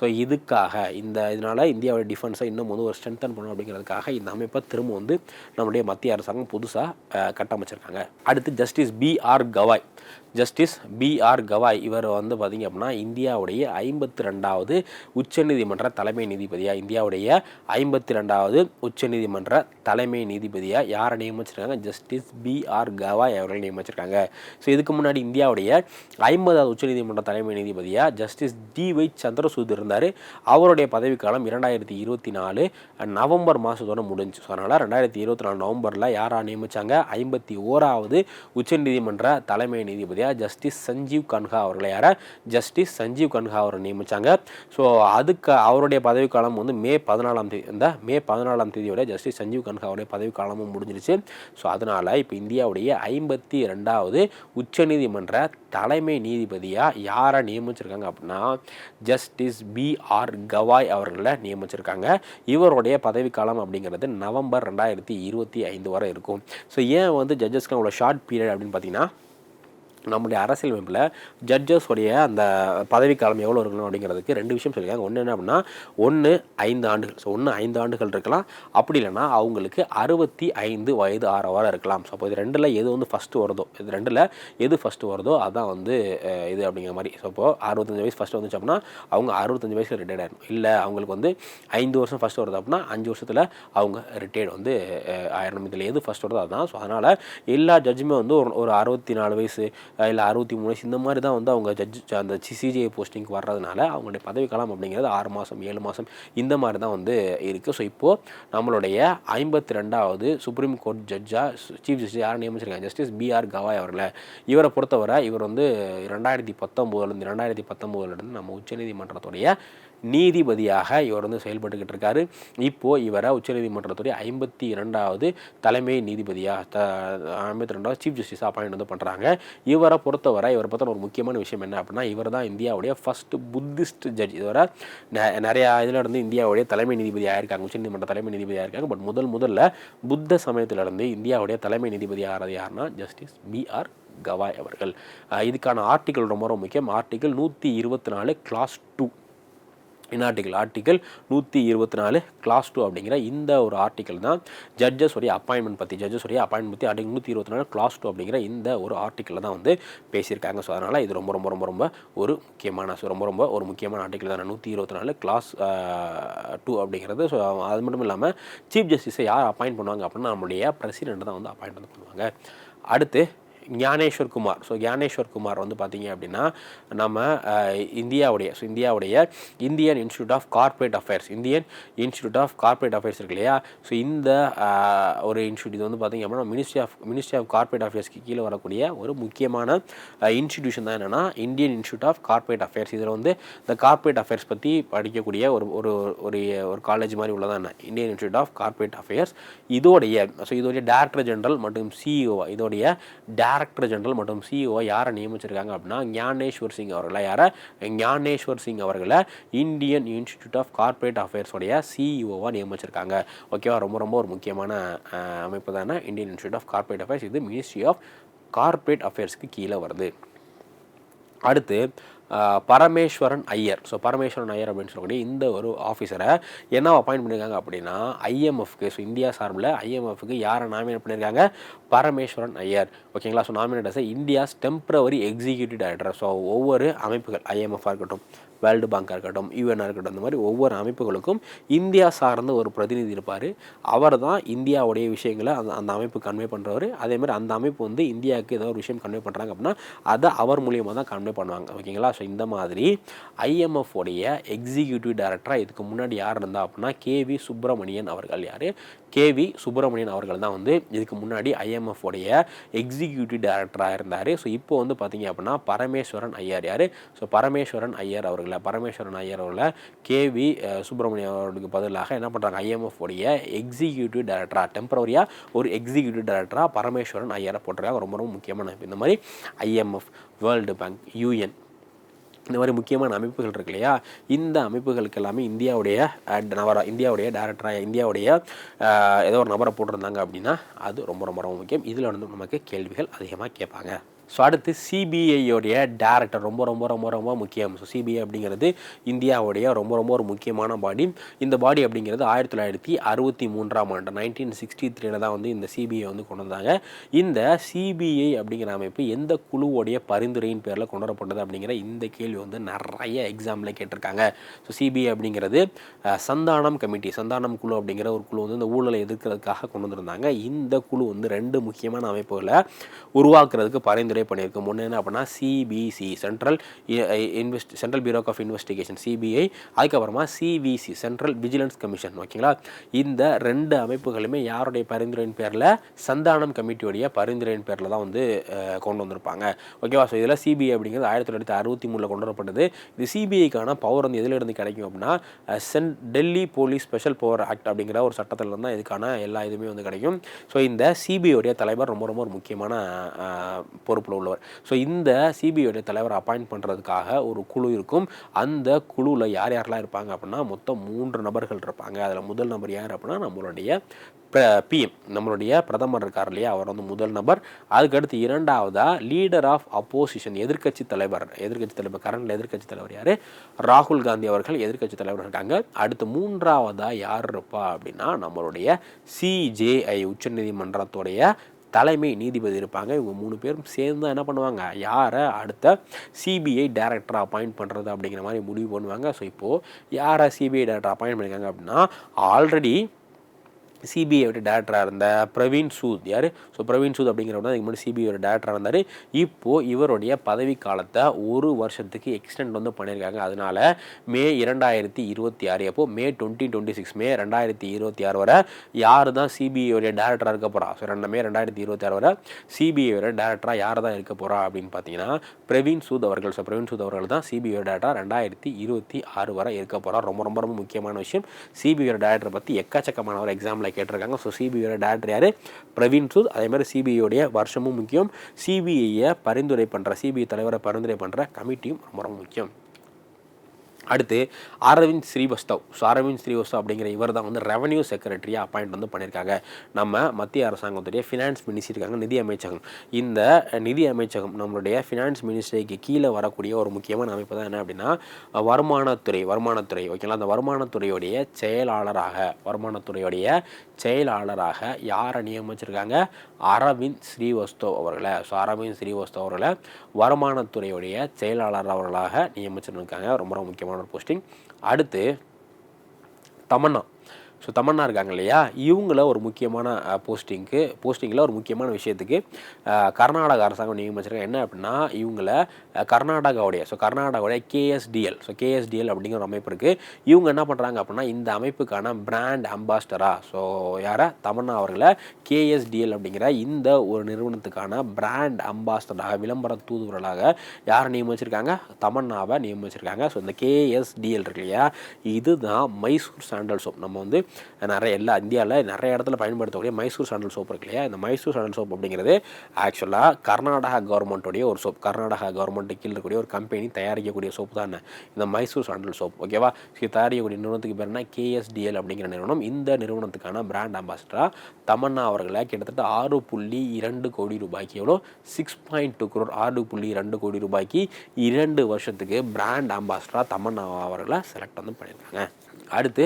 ஸோ இதுக்காக இந்த இதனால் இந்தியாவோட டிஃபென்ஸை இன்னும் வந்து ஒரு ஸ்ட்ரென்தன் பண்ணணும் அப்படிங்கிறதுக்காக இந்த அமைப்பை திரும்ப வந்து நம்முடைய மத்திய அரசாங்கம் புதுசாக கட்டமைச்சிருக்காங்க. அடுத்து justice B R Gavai justice B R Gavai. இவர் வந்து பார்த்திங்க அப்படின்னா இந்தியாவுடைய ஐம்பத்தி ரெண்டாவது உச்சநீதிமன்ற தலைமை நீதிபதியாக இந்தியாவுடைய ஐம்பத்தி ரெண்டாவது உச்சநீதிமன்ற தலைமை நீதிபதியாக யாரை நியமிச்சிருக்காங்க? ஜஸ்டிஸ் பி ஆர் கவாய் அவர்களை நியமிச்சிருக்காங்க. ஸோ இதுக்கு முன்னாடி இந்தியாவுடைய ஐம்பதாவது உச்சநீதிமன்ற தலைமை நீதிபதியாக ஜஸ்டிஸ் டி ஒய் சந்திரசூத் இருந்தார். அவருடைய பதவிக்காலம் இரண்டாயிரத்தி இருபத்தி நாலு நவம்பர் மாதத்தோடு முடிஞ்சு. ஸோ அதனால் ரெண்டாயிரத்தி இருபத்தி நாலு நவம்பரில் யாராக நியமித்தாங்க ஐம்பத்தி ஓராவது உச்சநீதிமன்ற தலைமை நீதிபதி நீதிபதியாக ஜஸ்டிஸ் சஞ்சீவ் கன்ஹா அவர்களை யார? ஜஸ்டிஸ் சஞ்சீவ் கன்ஹா அவரை நியமித்தாங்க ஸோ அதுக்கு அவருடைய பதவிக்காலம் வந்து மே பதினாலாம் தேதி இந்த மே பதினாலாம் தேதியோட ஜஸ்டிஸ் சஞ்சீவ் கன்ஹாவுடைய பதவிக்காலமும் முடிஞ்சிருச்சு. ஸோ அதனால் இப்போ இந்தியாவுடைய ஐம்பத்தி ரெண்டாவது உச்சநீதிமன்ற தலைமை நீதிபதியாக யாரை நியமிச்சிருக்காங்க அப்படின்னா ஜஸ்டிஸ் பி ஆர் கவாய் அவர்களை நியமிச்சிருக்காங்க. இவருடைய பதவிக்காலம் அப்படிங்கிறது நவம்பர் ரெண்டாயிரத்தி இருபத்தி ஐந்து வரை இருக்கும். ஸோ ஏன் வந்து ஜட்ஜஸ்க்கு அவ்வளோ ஷார்ட் பீரியட் அப்படின்னு பார்த்தீங்கன்னா நம்முடைய அரசியலமைப்பில் ஜட்ஜஸோடைய அந்த பதவிக்காலம் எவ்வளோ இருக்கணும் அப்படிங்கிறதுக்கு ரெண்டு விஷயம் சொல்லியிருக்காங்க. ஒன்று என்ன அப்படின்னா ஒன்று ஐந்து ஆண்டுகள். ஸோ ஒன்று ஐந்து ஆண்டுகள் இருக்கலாம். அப்படி இல்லைன்னா அவங்களுக்கு அறுபத்தி ஐந்து வயது ஆறு வாரம் இருக்கலாம். ஸோ அப்போ இது ரெண்டில் எது வந்து ஃபஸ்ட்டு வருதோ இது ரெண்டில் எது ஃபஸ்ட்டு வருதோ அதான் வந்து இது அப்படிங்கிற மாதிரி. ஸோ இப்போது அறுபத்தஞ்சு வயசு ஃபஸ்ட்டு வந்துச்சு அப்படின்னா அவங்க அறுபத்தஞ்சு வயசில் ரிட்டையர்ட் ஆகிடும் இல்லை அவங்களுக்கு வந்து ஐந்து வருஷம் ஃபஸ்ட்டு வருது அப்படின்னா அஞ்சு வருஷத்தில் அவங்க ரிட்டையர்ட் வந்து ஆயிரம் இதில் எது ஃபஸ்ட் வருதோ அதுதான் ஸோ அதனால் எல்லா ஜட்ஜுமே வந்து ஒரு ஒரு அறுபத்தி நாலு வயசு இல்லை அறுபத்தி மூணு வயசு இந்த மாதிரி தான் வந்து அவங்க ஜட்ஜ் அந்த சிசிஜிஐ போஸ்டிங்க்கு வர்றதுனால அவங்களுடைய பதவிக்காலம் அப்படிங்கிறது ஆறு மாதம் ஏழு மாதம் இந்த மாதிரி தான் வந்து இருக்குது ஸோ இப்போது நம்மளுடைய ஐம்பத்தி ரெண்டாவது சுப்ரீம் கோர்ட் ஜட்ஜாக சீஃப் ஜஸ்டிஸ் யாரை நியமிச்சிருக்காங்க? ஜஸ்டிஸ் பிஆர் கவாய் அவர்களை. இவரை பொறுத்தவரை இவர் வந்து ரெண்டாயிரத்தி பத்தொம்போதுலேருந்து ரெண்டாயிரத்தி பத்தொம்போதுலேருந்து நம்ம உச்சநீதிமன்றத்துடைய நீதிபதியாக இவர் வந்து செயல்பட்டுக்கிட்டு இருக்காரு. இப்போது இவரை உச்சநீதிமன்றத்துடைய ஐம்பத்தி இரண்டாவது தலைமை நீதிபதியாக த ஐம்பத்தி ரெண்டாவது சீஃப் ஜஸ்டிஸ் அப்பாயிண்ட் வந்து பண்ணுறாங்க இவரை பொறுத்தவரை இவரை பற்றின ஒரு முக்கியமான விஷயம் என்ன அப்படின்னா இவர் தான் இந்தியாவுடைய ஃபஸ்ட்டு புத்திஸ்ட் ஜட்ஜ் இதுவரை நிறையா இதில் இருந்து இந்தியாவுடைய தலைமை நீதிபதி இருக்காங்க உச்சநீதிமன்ற தலைமை நீதிபதியாக இருக்காங்க பட் முதல் முதல்ல புத்த சமயத்திலிருந்து இந்தியாவுடைய தலைமை நீதிபதி ஆகிறது யாருன்னா ஜஸ்டிஸ் பிஆர் கவாய் அவர்கள். இதுக்கான ஆர்டிக்கல் ரொம்ப ரொம்ப முக்கியம். ஆர்டிக்கல் நூற்றி இருபத்தி நாலு கிளாஸ் டூ என்ன ஆர்டிக்கல் ஆர்டிக்கல் நூற்றி இருபத்தி நாலு கிளாஸ் டூ அப்படிங்கிற இந்த ஒரு ஆர்டிக்கல் தான் ஜட்ஜஸ் உடைய அப்பாயின்மெண்ட் பற்றி ஜட்ஜஸ் உடைய அப்பாயின்மெண்ட் பற்றி ஆர்டிகல் நூற்றி இருபத்தி நாலு கிளாஸ் டூ அப்படிங்கிற இந்த ஒரு ஆர்டிக்கலில் தான் வந்து பேசியிருக்காங்க. ஸோ அதனால் இது ரொம்ப ரொம்ப ரொம்ப ரொம்ப ஒரு முக்கியமான ஸோ ரொம்ப ரொம்ப ஒரு முக்கியமான ஆர்டிக்கல் தான். நூற்றி இருபத்தி நாலு கிளாஸ் டூ அப்படிங்கிறது ஸோ அது மட்டும் இல்லாமல் சீஃப் ஜஸ்டிஸை யார் அப்பாயின்ட் பண்ணுவாங்க அப்படின்னா நம்மளுடைய பிரசிடென்ட் தான் வந்து அப்பாயின்ட் வந்து பண்ணுவாங்க. அடுத்து ஞானேஸ்வர் குமார் ஸோ ஞானேஸ்வர் குமார் வந்து பார்த்தீங்க அப்படின்னா நம்ம இந்தியாவுடைய ஸோ இந்தியாவுடைய Indian institute of corporate affairs Indian institute of corporate affairs இருக்கு இல்லையா? ஸோ இந்த ஒரு இன்ஸ்டியூட் இது வந்து பார்த்தீங்க அப்படின்னா ministry of ministry of corporate அஃபேர்ஸ்க்கு கீழே வரக்கூடிய ஒரு முக்கியமான இன்ஸ்டிடியூஷன் தான் என்னென்னா Indian institute of corporate affairs. இதில் வந்து இந்த கார்ப்பரேட் அஃபேர்ஸ் பற்றி படிக்கக்கூடிய ஒரு ஒரு ஒரு ஒரு காலேஜ் மாதிரி உள்ளதான் என்ன? Indian institute of corporate affairs. இதோடைய ஸோ இதோடைய டேரக்டர் ஜெனரல் மற்றும் சிஇஓ இதோடைய டேரக்டர் டைரக்டர் ஜெனரல் மற்றும் சிஇஓ யாரை நியமிச்சிருக்காங்க அப்படின்னா ஞானேஸ்வர் சிங் அவர்களை? யாரை? ஞானேஸ்வர் சிங் அவர்களை இந்தியன் இன்ஸ்டிடியூட் ஆஃப் கார்பரேட் அஃபேர்ஸோடைய சிஇஓவாக நியமிச்சிருக்காங்க. ஓகேவா ரொம்ப ரொம்ப ஒரு முக்கியமான அமைப்பு தானே? Indian institute of corporate affairs இது மினிஸ்ட்ரி ஆஃப் கார்ப்பரேட் அஃபேர்ஸ்க்கு கீழே வருது. அடுத்து பரமேஸ்வரன் ஐயர். ஸோ பரமேஸ்வரன் ஐயர் அப்படின்னு சொல்லக்கூடிய இந்த ஒரு ஆஃபீஸரை என்ன அப்பாயின்ட் பண்ணியிருக்காங்க அப்படின்னா ஐஎம்எஃப்க்கு ஸோ இந்தியா சார்பில் ஐஎம்எஃப்க்கு யாரை நாமினேட் பண்ணியிருக்காங்க பரமேஸ்வரன் ஐயர். ஓகேங்களா so nominate India's temporary executive director so ஒவ்வொரு அமைப்புகள் ஐஎம்எஃபாக இருக்கட்டும் வேர்ல்டு பேங்காக இருக்கட்டும் யூஎனாக இருக்கட்டும் அந்த மாதிரி ஒவ்வொரு அமைப்புகளுக்கும் இந்தியா சார்ந்த ஒரு பிரதிநிதி இருப்பார். அவர் தான் இந்தியாவுடைய விஷயங்களை அந்த அந்த அமைப்பு கன்வே பண்ணுறவர் அதேமாதிரி அந்த அமைப்பு வந்து இந்தியாவுக்கு ஏதோ ஒரு விஷயம் கன்வே பண்ணுறாங்க அப்படின்னா அதை அவர் மூலியமாக தான் கன்வே பண்ணுவாங்க. ஓகேங்களா? ஸோ இந்த மாதிரி ஐஎம்எஃப் உடைய எக்ஸிக்யூட்டிவ் டைரக்டராக இதுக்கு முன்னாடி யார் இருந்தால் அப்படின்னா கேவி சுப்பிரமணியன் அவர்கள் யார்? கேவி சுப்பிரமணியன் அவர்கள் தான் வந்து இதுக்கு முன்னாடி ஐஎம்எஃப் உடைய எக்ஸிக்யூட்டிவ் டைரக்டராக இருந்தார். ஸோ இப்போ வந்து பார்த்தீங்க அப்படின்னா பரமேஸ்வரன் ஐயர் யார்? ஸோ பரமேஸ்வரன் ஐயர் அவர்களை பரமேஸ்வரன் ஐயர் அவர்களை கேவி சுப்பிரமணியன் அவர்களுக்கு பதிலாக என்ன பண்ணுறாங்க ஐஎம்எஃப் உடைய எக்ஸிக்யூட்டிவ் டைரக்டராக டெம்பரவரியாக ஒரு எக்ஸிக்யூட்டிவ் டைரக்டராக பரமேஸ்வரன் ஐயரை போட்டிருக்காங்க. ரொம்ப ரொம்ப முக்கியமான இந்த மாதிரி ஐஎம்எஃப் வேர்ல்டு பேங்க் யூஎன் இந்த மாதிரி முக்கியமான அமைப்புகள் இருக்கு இல்லையா? இந்த அமைப்புகளுக்கு எல்லாமே இந்தியாவுடைய நபராக இந்தியாவுடைய டேரக்டராக இந்தியாவுடைய ஏதோ ஒரு நபரை போட்டிருந்தாங்க அப்படின்னா அது ரொம்ப ரொம்ப ரொம்ப முக்கியம். இதில் வந்து நமக்கு கேள்விகள் அதிகமாக கேட்பாங்க. ஸோ அடுத்து சிபிஐயோடைய டேரக்டர் ரொம்ப ரொம்ப ரொம்ப ரொம்ப முக்கியம். ஸோ சிபிஐ அப்படிங்கிறது இந்தியாவுடைய ரொம்ப ரொம்ப ஒரு முக்கியமான பாடி இந்த பாடி அப்படிங்கிறது ஆயிரத்தி தொள்ளாயிரத்தி அறுபத்தி மூன்றாம் ஆண்டு நைன்டீன் சிக்ஸ்டி த்ரீல தான் வந்து இந்த சிபிஐ வந்து கொண்டு வந்தாங்க. இந்த சிபிஐ அப்படிங்கிற அமைப்பு எந்த குழுவோடைய பரிந்துரையின் பேரில் கொண்டு வரப்பட்டது அப்படிங்கிற இந்த கேள்வி வந்து நிறைய எக்ஸாமில் கேட்டிருக்காங்க. ஸோ சிபிஐ அப்படிங்கிறது சந்தானம் கமிட்டி சந்தானம் குழு அப்படிங்கிற ஒரு குழு வந்து இந்த ஊழலை எதிர்க்கிறதுக்காக கொண்டு வந்திருந்தாங்க. இந்த குழு வந்து ரெண்டு முக்கியமான அமைப்புகளை உருவாக்குறதுக்கு பரிந்துரை அப்ளை பண்ணியிருக்கோம். ஒன்று என்ன அப்படின்னா CBC central invest central bureau of investigation CBI அதுக்கப்புறமா சிவிசி சென்ட்ரல் விஜிலன்ஸ் கமிஷன் ஓகேங்களா இந்த ரெண்டு அமைப்புகளுமே யாருடைய பரிந்துரையின் பேரில்? சந்தானம் கமிட்டியோடைய பரிந்துரையின் பேரில் தான் வந்து கொண்டு வந்திருப்பாங்க. ஓகேவா? ஸோ இதில் சிபிஐ அப்படிங்கிறது ஆயிரத்தி தொள்ளாயிரத்தி அறுபத்தி மூணில் கொண்டு வரப்பட்டது. இது சிபிஐக்கான பவர் வந்து எதிலிருந்து கிடைக்கும் அப்படின்னா Sen Delhi police special power act அப்படிங்கிற ஒரு சட்டத்தில் தான் இதுக்கான எல்லா இதுவுமே வந்து கிடைக்கும். ஸோ இந்த சிபிஐடைய தலைவர் ரொம்ப ரொம்ப ஒரு முக்கியமான பொறுப்பு பொறுப்பில் உள்ளவர். ஸோ இந்த சிபிஐடைய தலைவர் அப்பாயிண்ட் பண்ணுறதுக்காக ஒரு குழு இருக்கும். அந்த குழுவில் யார் யாரெல்லாம் இருப்பாங்க அப்படின்னா மொத்தம் மூன்று நபர்கள் இருப்பாங்க. அதில் முதல் நபர் யார் அப்படின்னா நம்மளுடைய பிஎம் நம்மளுடைய பிரதமர் இருக்கார் இல்லையா? அவர் வந்து முதல் நபர். அதுக்கடுத்து இரண்டாவதாக லீடர் ஆஃப் அப்போசிஷன் எதிர்க்கட்சி தலைவர். எதிர்க்கட்சி தலைவர் கரண்டில் எதிர்க்கட்சி தலைவர் யார்? ராகுல் காந்தி அவர்கள் எதிர்க்கட்சி தலைவர் இருக்காங்க. அடுத்து மூன்றாவதாக யார் இருப்பா அப்படின்னா நம்மளுடைய சிஜேஐ உச்சநீதிமன்றத்துடைய தலைமை நீதிபதி இருப்பாங்க. இவங்க மூணு பேரும் சேர்ந்து என்ன பண்ணுவாங்க? யாரை அடுத்த சிபிஐ டேரக்டரை அப்பாயிண்ட் பண்ணுறது அப்படிங்கிற மாதிரி முடிவு பண்ணுவாங்க. ஸோ இப்போது யாரை சிபிஐ டேரக்டர் அப்பாயிண்ட் பண்ணியிருக்காங்க அப்படின்னா ஆல்ரெடி சிபிஐயோட டேரக்டராக இருந்த பிரவீன் சூத். யார்? ஸோ பிரவீன் சூத் அப்படிங்கிறவர் தான் இதுக்கு முன்னாடி சிபிஐயோட டேரக்டராக இருந்தார். இப்போது இவருடைய பதவி காலத்தை ஒரு வருஷத்துக்கு எக்ஸ்டெண்ட் வந்து பண்ணியிருக்காங்க. அதனால மே இரண்டாயிரத்தி இருபத்தி ஆறு அப்போது மே டுவெண்ட்டி டுவெண்ட்டி சிக்ஸ் மே ரெண்டாயிரத்தி இருபத்தி ஆறு வரை யார் தான் சிபிஐயோடைய டேரக்டராக இருக்க போகிறா ஸோ ரெண்டு மே ரெண்டாயிரத்தி இருபத்தி ஆறு வரை சிபிஐயோட டேரக்டராக யார் தான் இருக்க போகிறா அப்படின்னு பார்த்தீங்கன்னா பிரவீன் சூத் அவர்கள். ஸோ பிரவீன் சூத் அவர்கள் தான் சிபிஐயோட டேரக்டராக ரெண்டாயிரத்தி இருபத்தி ஆறு வரை இருக்க போகிறா ரொம்ப ரொம்ப ரொம்ப முக்கியமான விஷயம். சிபிஐயோட டேரக்டரை பற்றி எக்கச்சக்கமான ஒரு எக்ஸாம்பிள் கேட்டிருக்காங்க. ஸோ சிபிஐயோட டேரக்டர் யார்? பிரவீன் சூத். அதே மாதிரி சிபிஐயோடைய வருஷமும் முக்கியம். சிபிஐயை பரிந்துரை பண்ணுற சிபிஐ தலைவரை பரிந்துரை பண்ணுற கமிட்டியும் ரொம்ப ரொம்ப முக்கியம். அடுத்து அரவிந்த் ஸ்ரீவஸ்தவ். ஸோ அரவிந்த் ஸ்ரீவஸ்தவ் அப்படிங்கிற இவர் தான் வந்து ரெவன்யூ செக்ரட்டரியாக அப்பாயிண்ட் வந்து பண்ணியிருக்காங்க. நம்ம மத்திய அரசாங்கத்துடைய ஃபினான்ஸ் மினிஸ்ட்ரி இருக்காங்க நிதி அமைச்சகம். இந்த நிதி அமைச்சகம் நம்மளுடைய ஃபினான்ஸ் மினிஸ்ட்ரிக்கு கீழே வரக்கூடிய ஒரு முக்கியமான அமைப்பு தான் என்ன அப்படின்னா வருமானத்துறை வருமானத்துறை ஓகேங்களா அந்த வருமானத்துறையுடைய செயலாளராக வருமானத்துறையுடைய செயலாளராக யாரை நியமிச்சிருக்காங்க? அரவிந்த் ஸ்ரீவஸ்தவ் அவர்களை. ஸோ அரவிந்த் ஸ்ரீவஸ்தவ் அவர்களை வருமானத்துறையுடைய செயலாளர் அவர்களாக நியமிச்சிருக்காங்க ரொம்ப ரொம்ப முக்கியமான ஆனர் போஸ்டிங் அடுத்து தமன்னா. ஸோ தமன்னா இருக்காங்க இல்லையா? இவங்கள ஒரு முக்கியமான போஸ்டிங்க்கு போஸ்டிங்கில் ஒரு முக்கியமான விஷயத்துக்கு கர்நாடக அரசாங்கம் நியமிச்சிருக்காங்க. என்ன அப்படின்னா இவங்கள கர்நாடகாவுடைய ஸோ கர்நாடகாவுடைய கேஎஸ்டிஎல் ஸோ கேஎஸ்டிஎல் அப்படிங்கிற ஒரு அமைப்பு இருக்குது இவங்க என்ன பண்ணுறாங்க அப்படின்னா இந்த அமைப்புக்கான பிராண்ட் அம்பாஸ்டராக ஸோ யாரை? தமன்னா அவர்களை கேஎஸ்டிஎல் அப்படிங்கிற இந்த ஒரு நிறுவனத்துக்கான பிராண்ட் அம்பாஸ்டராக விளம்பர தூதுவர்களாக யாரை நியமிச்சிருக்காங்க? தமன்னாவை நியமிச்சிருக்காங்க. ஸோ இந்த கேஎஸ்டிஎல் இருக்கு இல்லையா? இதுதான் மைசூர் சாண்டல் சோப் நம்ம வந்து நிறைய எல்லா இந்தியாவில் நிறைய இடத்துல பயன்படுத்தக்கூடிய மைசூர் சாண்டல் சோப் இருக்கு இல்லையா? இந்த மைசூர் சாண்டல் சோப் அப்படிங்கிறது ஆக்சுவலாக கர்நாடகா கவர்மெண்ட்டுடைய ஒரு சோப் கர்நாடகா கவர்மெண்ட் கவர்மெண்ட்டு கீழே இருக்கக்கூடிய ஒரு கம்பெனி தயாரிக்கக்கூடிய சோப்பு தான்? இந்த மைசூர் சாண்டல் சோப் ஓகேவா இது தயாரிக்கக்கூடிய நிறுவனத்துக்கு பேர்னா கேஎஸ்டிஎல் அப்படிங்கிற நிறுவனம். இந்த நிறுவனத்துக்கான பிராண்ட் அம்பாசிடராக தமன்னா அவர்களை கிட்டத்தட்ட ஆறு புள்ளி இரண்டு கோடி ரூபாய்க்கு எவ்வளோ? சிக்ஸ் பாயிண்ட் டூ குரோர் ஆறு புள்ளி இரண்டு கோடி ரூபாய்க்கு இரண்டு வருஷத்துக்கு பிராண்ட் அம்பாசிடராக தமன்னா அவர்களை செலக்ட் வந்து பண்ணியிருக்காங்க. அடுத்து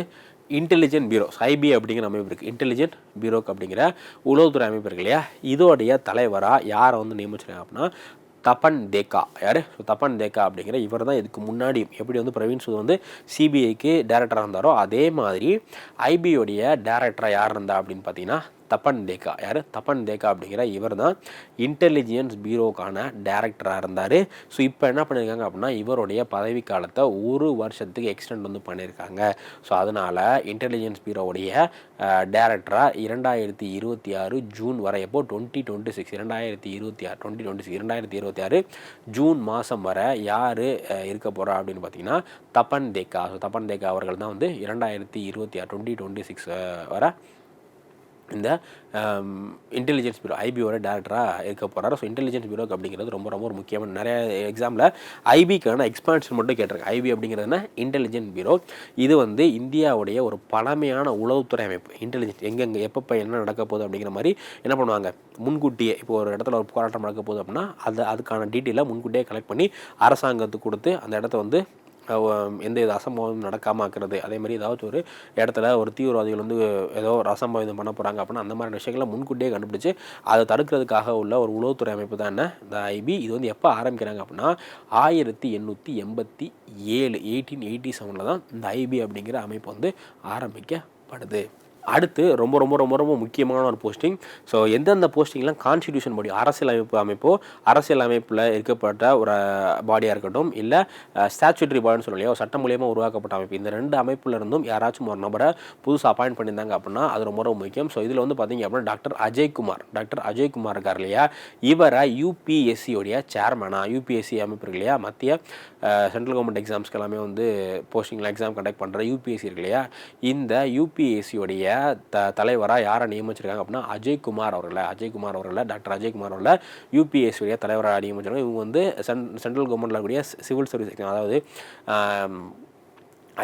இன்டெலிஜென்ட் பியூரோ சைபி அப்படிங்கிற அமைப்பு இருக்குது இன்டெலிஜென்ட் பியூரோக்கு அப்படிங்கிற உளவுத்துறை அமைப்பு இருக்கு இல்லையா? இதோடைய தலைவராக யாரை வந்து நியமிச்சிருக்காங்க அப்படின்னா தப்பன் தேக்கா. யார்? ஸோ தப்பன் தேக்கா அப்படிங்கிற இவர் தான் இதுக்கு முன்னாடி எப்படி வந்து பிரவீன் சூத் வந்து சிபிஐக்கு டேரக்டராக இருந்தாரோ அதே மாதிரி ஐபியோடைய டேரக்டராக யார் இருந்தா அப்படின்னு பார்த்தீங்கன்னா தப்பன் தேக்கா. யார்? தப்பன் தேக்கா அப்படிங்கிற இவர் தான் இன்டெலிஜென்ஸ் பீரோக்கான டேரக்டராக இருந்தார். ஸோ இப்போ என்ன பண்ணியிருக்காங்க அப்படின்னா இவருடைய பதவி காலத்தை ஒரு வருஷத்துக்கு எக்ஸ்டெண்ட் வந்து பண்ணியிருக்காங்க ஸோ அதனால் இன்டெலிஜென்ஸ் பீரோவுடைய டேரக்டராக இரண்டாயிரத்தி இருபத்தி ஆறு ஜூன் வரை எப்போ? டுவெண்ட்டி டுவெண்ட்டி சிக்ஸ் இரண்டாயிரத்தி இருபத்தி ஆறு டுவெண்ட்டி டுவெண்ட்டி சிக்ஸ் இரண்டாயிரத்தி இருபத்தி ஆறு ஜூன் மாதம் வரை யார் இருக்க போகிறா அப்படின்னு பார்த்தீங்கன்னா தப்பன் தேக்கா. ஸோ தப்பன் தேக்கா அவர்கள் தான் வந்து இரண்டாயிரத்தி இருபத்தி ஆறு டுவெண்ட்டி டுவெண்ட்டி சிக்ஸ் வரை இந்த இன்டெலிஜென்ஸ் பியூரோ ஐபியோட டேரக்டராக இருக்க போகிறாரு ஸோ இன்டெலிஜென்ஸ் பியூரோக்கு அப்படிங்கிறது ரொம்ப ரொம்ப ஒரு முக்கியமான நிறைய எக்ஸாமில் ஐபிக்கான எக்ஸ்பான்ஷன் மட்டும் கேட்டிருக்கு ஐபி அப்படிங்கிறதுனா இன்டெலிஜென்ட் பியூரோ இது வந்து இந்தியாவுடைய ஒரு பழமையான உளவுத்துறை அமைப்பு. இன்டெலிஜென்ஸ் எங்கெங்கே எப்பப்போ என்ன நடக்க போகுது அப்படிங்கிற மாதிரி என்ன பண்ணுவாங்க? முன்கூட்டியே இப்போ ஒரு இடத்துல ஒரு போராட்டம் நடக்க போகுது அப்படின்னா அது அதுக்கான டீட்டெயிலை முன்கூட்டியே கலெக்ட் பண்ணி அரசாங்கத்துக்கு கொடுத்து அந்த இடத்த வந்து எந்த வித அசம்பாவிதம் நடக்காமல் ஆக்கிறது. அதே மாதிரி ஏதாவது ஒரு இடத்துல ஒரு தீவிரவாதிகள் வந்து ஏதோ ஒரு அசம்பாவிதம் பண்ண போகிறாங்க அப்படின்னா அந்த மாதிரி விஷயங்களை முன்கூட்டியே கண்டுபிடிச்சு அதை தடுக்கிறதுக்காக உள்ள ஒரு உளவுத்துறை அமைப்பு தான் என்ன? இந்த ஐபி இது வந்து எப்போ ஆரம்பிக்கிறாங்க அப்படின்னா ஆயிரத்தி எண்ணூற்றி எண்பத்தி ஏழு எயிட்டீன் எயிட்டி செவனில் தான் இந்த ஐபி அப்படிங்கிற அமைப்பு வந்து ஆரம்பிக்கப்படுது. அடுத்து ரொம்ப ரொம்ப ரொம்ப ரொம்ப முக்கியமான ஒரு போஸ்டிங் ஸோ எந்தெந்த போஸ்டிங்லாம் கான்ஸ்டியூஷன் பாடி அரசியல் அமைப்பு அமைப்போ அரசியல் அமைப்பில் இருக்கப்பட்ட ஒரு பாடியாக இருக்கட்டும் இல்லை ஸ்டாச்சுட்டரி பாடின்னு சொல்லலையோ சட்டம் மூலியமாக உருவாக்கப்பட்ட அமைப்பு இந்த ரெண்டு அமைப்பில் இருந்தும் யாராச்சும் ஒரு நபரை புதுசாக அப்பாயிண்ட் பண்ணியிருந்தாங்க அப்படின்னா அது ரொம்ப ரொம்ப முக்கியம். ஸோ இதில் வந்து பார்த்தீங்க அப்படின்னா டாக்டர் அஜய்குமார் டாக்டர் அஜய்குமார் இருக்கார் இல்லையா? இவரை யூபிஎஸ்சியோடைய சேர்மனாக யூபிஎஸ்சி அமைப்பு இருக்கு இல்லையா? மத்திய சென்ட்ரல் கவர்மெண்ட் எக்ஸாம்ஸ்க்கு எல்லாமே வந்து போஸ்டிங்கில் எக்ஸாம் கண்டக்ட் பண்ணுற யூபிஎஸ்சி இருக்கு இல்லையா? இந்த யூபிஎஸ்சியோடைய த தலைவராக யாரை நியமிச்சிருக்காங்க அப்படின்னா அஜய்குமார் அவர்களை அஜய்குமார் அவர்களை டாக்டர் அஜய்குமார் அவர்களை யூபிஎஸ்சியுடைய தலைவராக நியமிச்சிருக்காங்க. இவங்க வந்து சென் சென்ட்ரல் கவர்மெண்ட்டில் இருக்கக்கூடிய சிவில் சர்வீஸ் அதாவது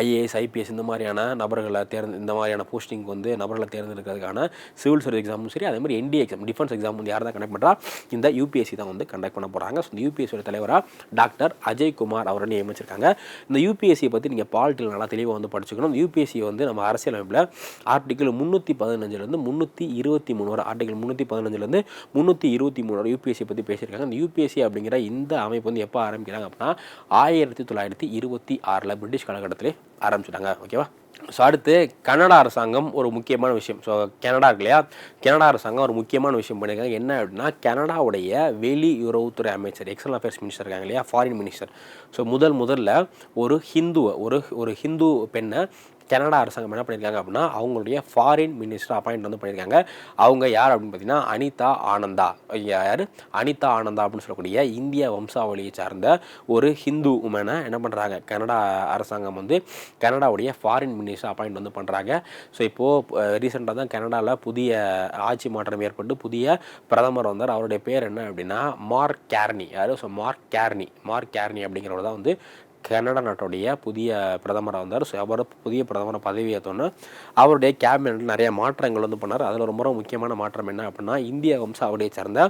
ஐஏஎஸ் ஐபிஎஸ் இந்த மாதிரியான நபர்களை தேர்ந்து இந்த மாதிரியான போஸ்டிங் வந்து நபர்களை தேர்ந்தெடுக்கிறதுக்கான சிவில் சர்வீஸ் எக்ஸாமும் சரி அதே மாதிரி என்டி எக்ஸாம் டிஃபென்ஸ் எக்ஸாம் வந்து யார் தான் கண்டக்ட் பண்ணுறா இந்த யூபிஎஸ்சி தான் வந்து கண்டக்ட் பண்ண போகிறாங்க ஸோ இந்த யூபிஎஸ்சியோட தலைவராக டாக்டர் அஜய்குமார் அவரை நியமிச்சிருக்காங்க. இந்த யூபிஎஸ்சியை பற்றி நீங்கள் பாலிட்டியில் நல்லா தெளிவாக வந்து படிச்சுக்கணும். யூபிஎஸ்சி வந்து நம்ம அரசியலமைப்பில் ஆர்டிகிள் முந்நூற்றி பதினஞ்சுலேருந்து முந்நூற்றி இருபத்தி மூணு வரை ஆர்டிகிள் முந்நூற்றி பதினஞ்சுலேருந்து முந்நூற்றி இருபத்தி மூணு வரை யூபிஎஸ்சி பற்றி பேசியிருக்காங்க. இந்த யூபிஎஸ்சி அப்படிங்கிற இந்த அமைப்பு வந்து எப்போ ஆரம்பிக்கிறாங்க அப்படின்னா ஆயிரத்தி தொள்ளாயிரத்தி இருபத்தி ஆறில் பிரிட்டிஷ் காலகட்டத்திலே ஆரம்பிச்சிட்டாங்க. ஓகேவா ஸோ அடுத்து கனடா அரசாங்கம் ஒரு முக்கியமான விஷயம். ஸோ கனடா இருக்கு இல்லையா? கனடா அரசாங்கம் ஒரு முக்கியமான விஷயம் பண்ணியிருக்காங்க. என்ன அப்படின்னா கனடாவுடைய வெளியுறவுத்துறை அமைச்சர் எக்ஸ்டர்னல் அஃபேர்ஸ் மினிஸ்டர் இருக்காங்க இல்லையா? ஃபாரின் மினிஸ்டர் ஸோ முதல் முதல்ல ஒரு ஹிந்துவை ஒரு ஒரு ஹிந்து பெண்ணை கனடா அரசாங்கம் என்ன பண்ணியிருக்காங்க அப்படின்னா அவங்களுடைய ஃபாரின் மினிஸ்டர் அப்பாயிண்ட் வந்து பண்ணியிருக்காங்க அவங்க யார் அப்படின்னு பார்த்தீங்கன்னா அனிதா ஆனந்தா. யார்? அனிதா ஆனந்தா அப்படின்னு சொல்லக்கூடிய இந்திய வம்சாவளியை சார்ந்த ஒரு ஹிந்து உமனை என்ன பண்ணுறாங்க கனடா அரசாங்கம் வந்து கனடாவுடைய ஃபாரின் மினிஸ்டர் அப்பாயிண்ட் வந்து பண்ணுறாங்க ஸோ இப்போது ரீசெண்டாக தான் கனடாவில் புதிய ஆட்சி மாற்றம் ஏற்பட்டு புதிய பிரதமர் வந்தார். அவருடைய பேர் என்ன அப்படின்னா மார்க் கேர்னி. யார்? So Mark Carney. Mark Carney அப்படிங்கிறவர் தான் வந்து கனடா நாட்டுடைய புதிய பிரதமராக வந்தார். ஸோ அவர் புதிய பிரதமரை பதவியேற்றோன்னு அவருடைய கேபினெட்டில் நிறைய மாற்றங்கள் வந்து பண்ணார். அதில் ரொம்ப முக்கியமான மாற்றம் என்ன அப்படின்னா இந்திய வம்சாவளியை சேர்ந்த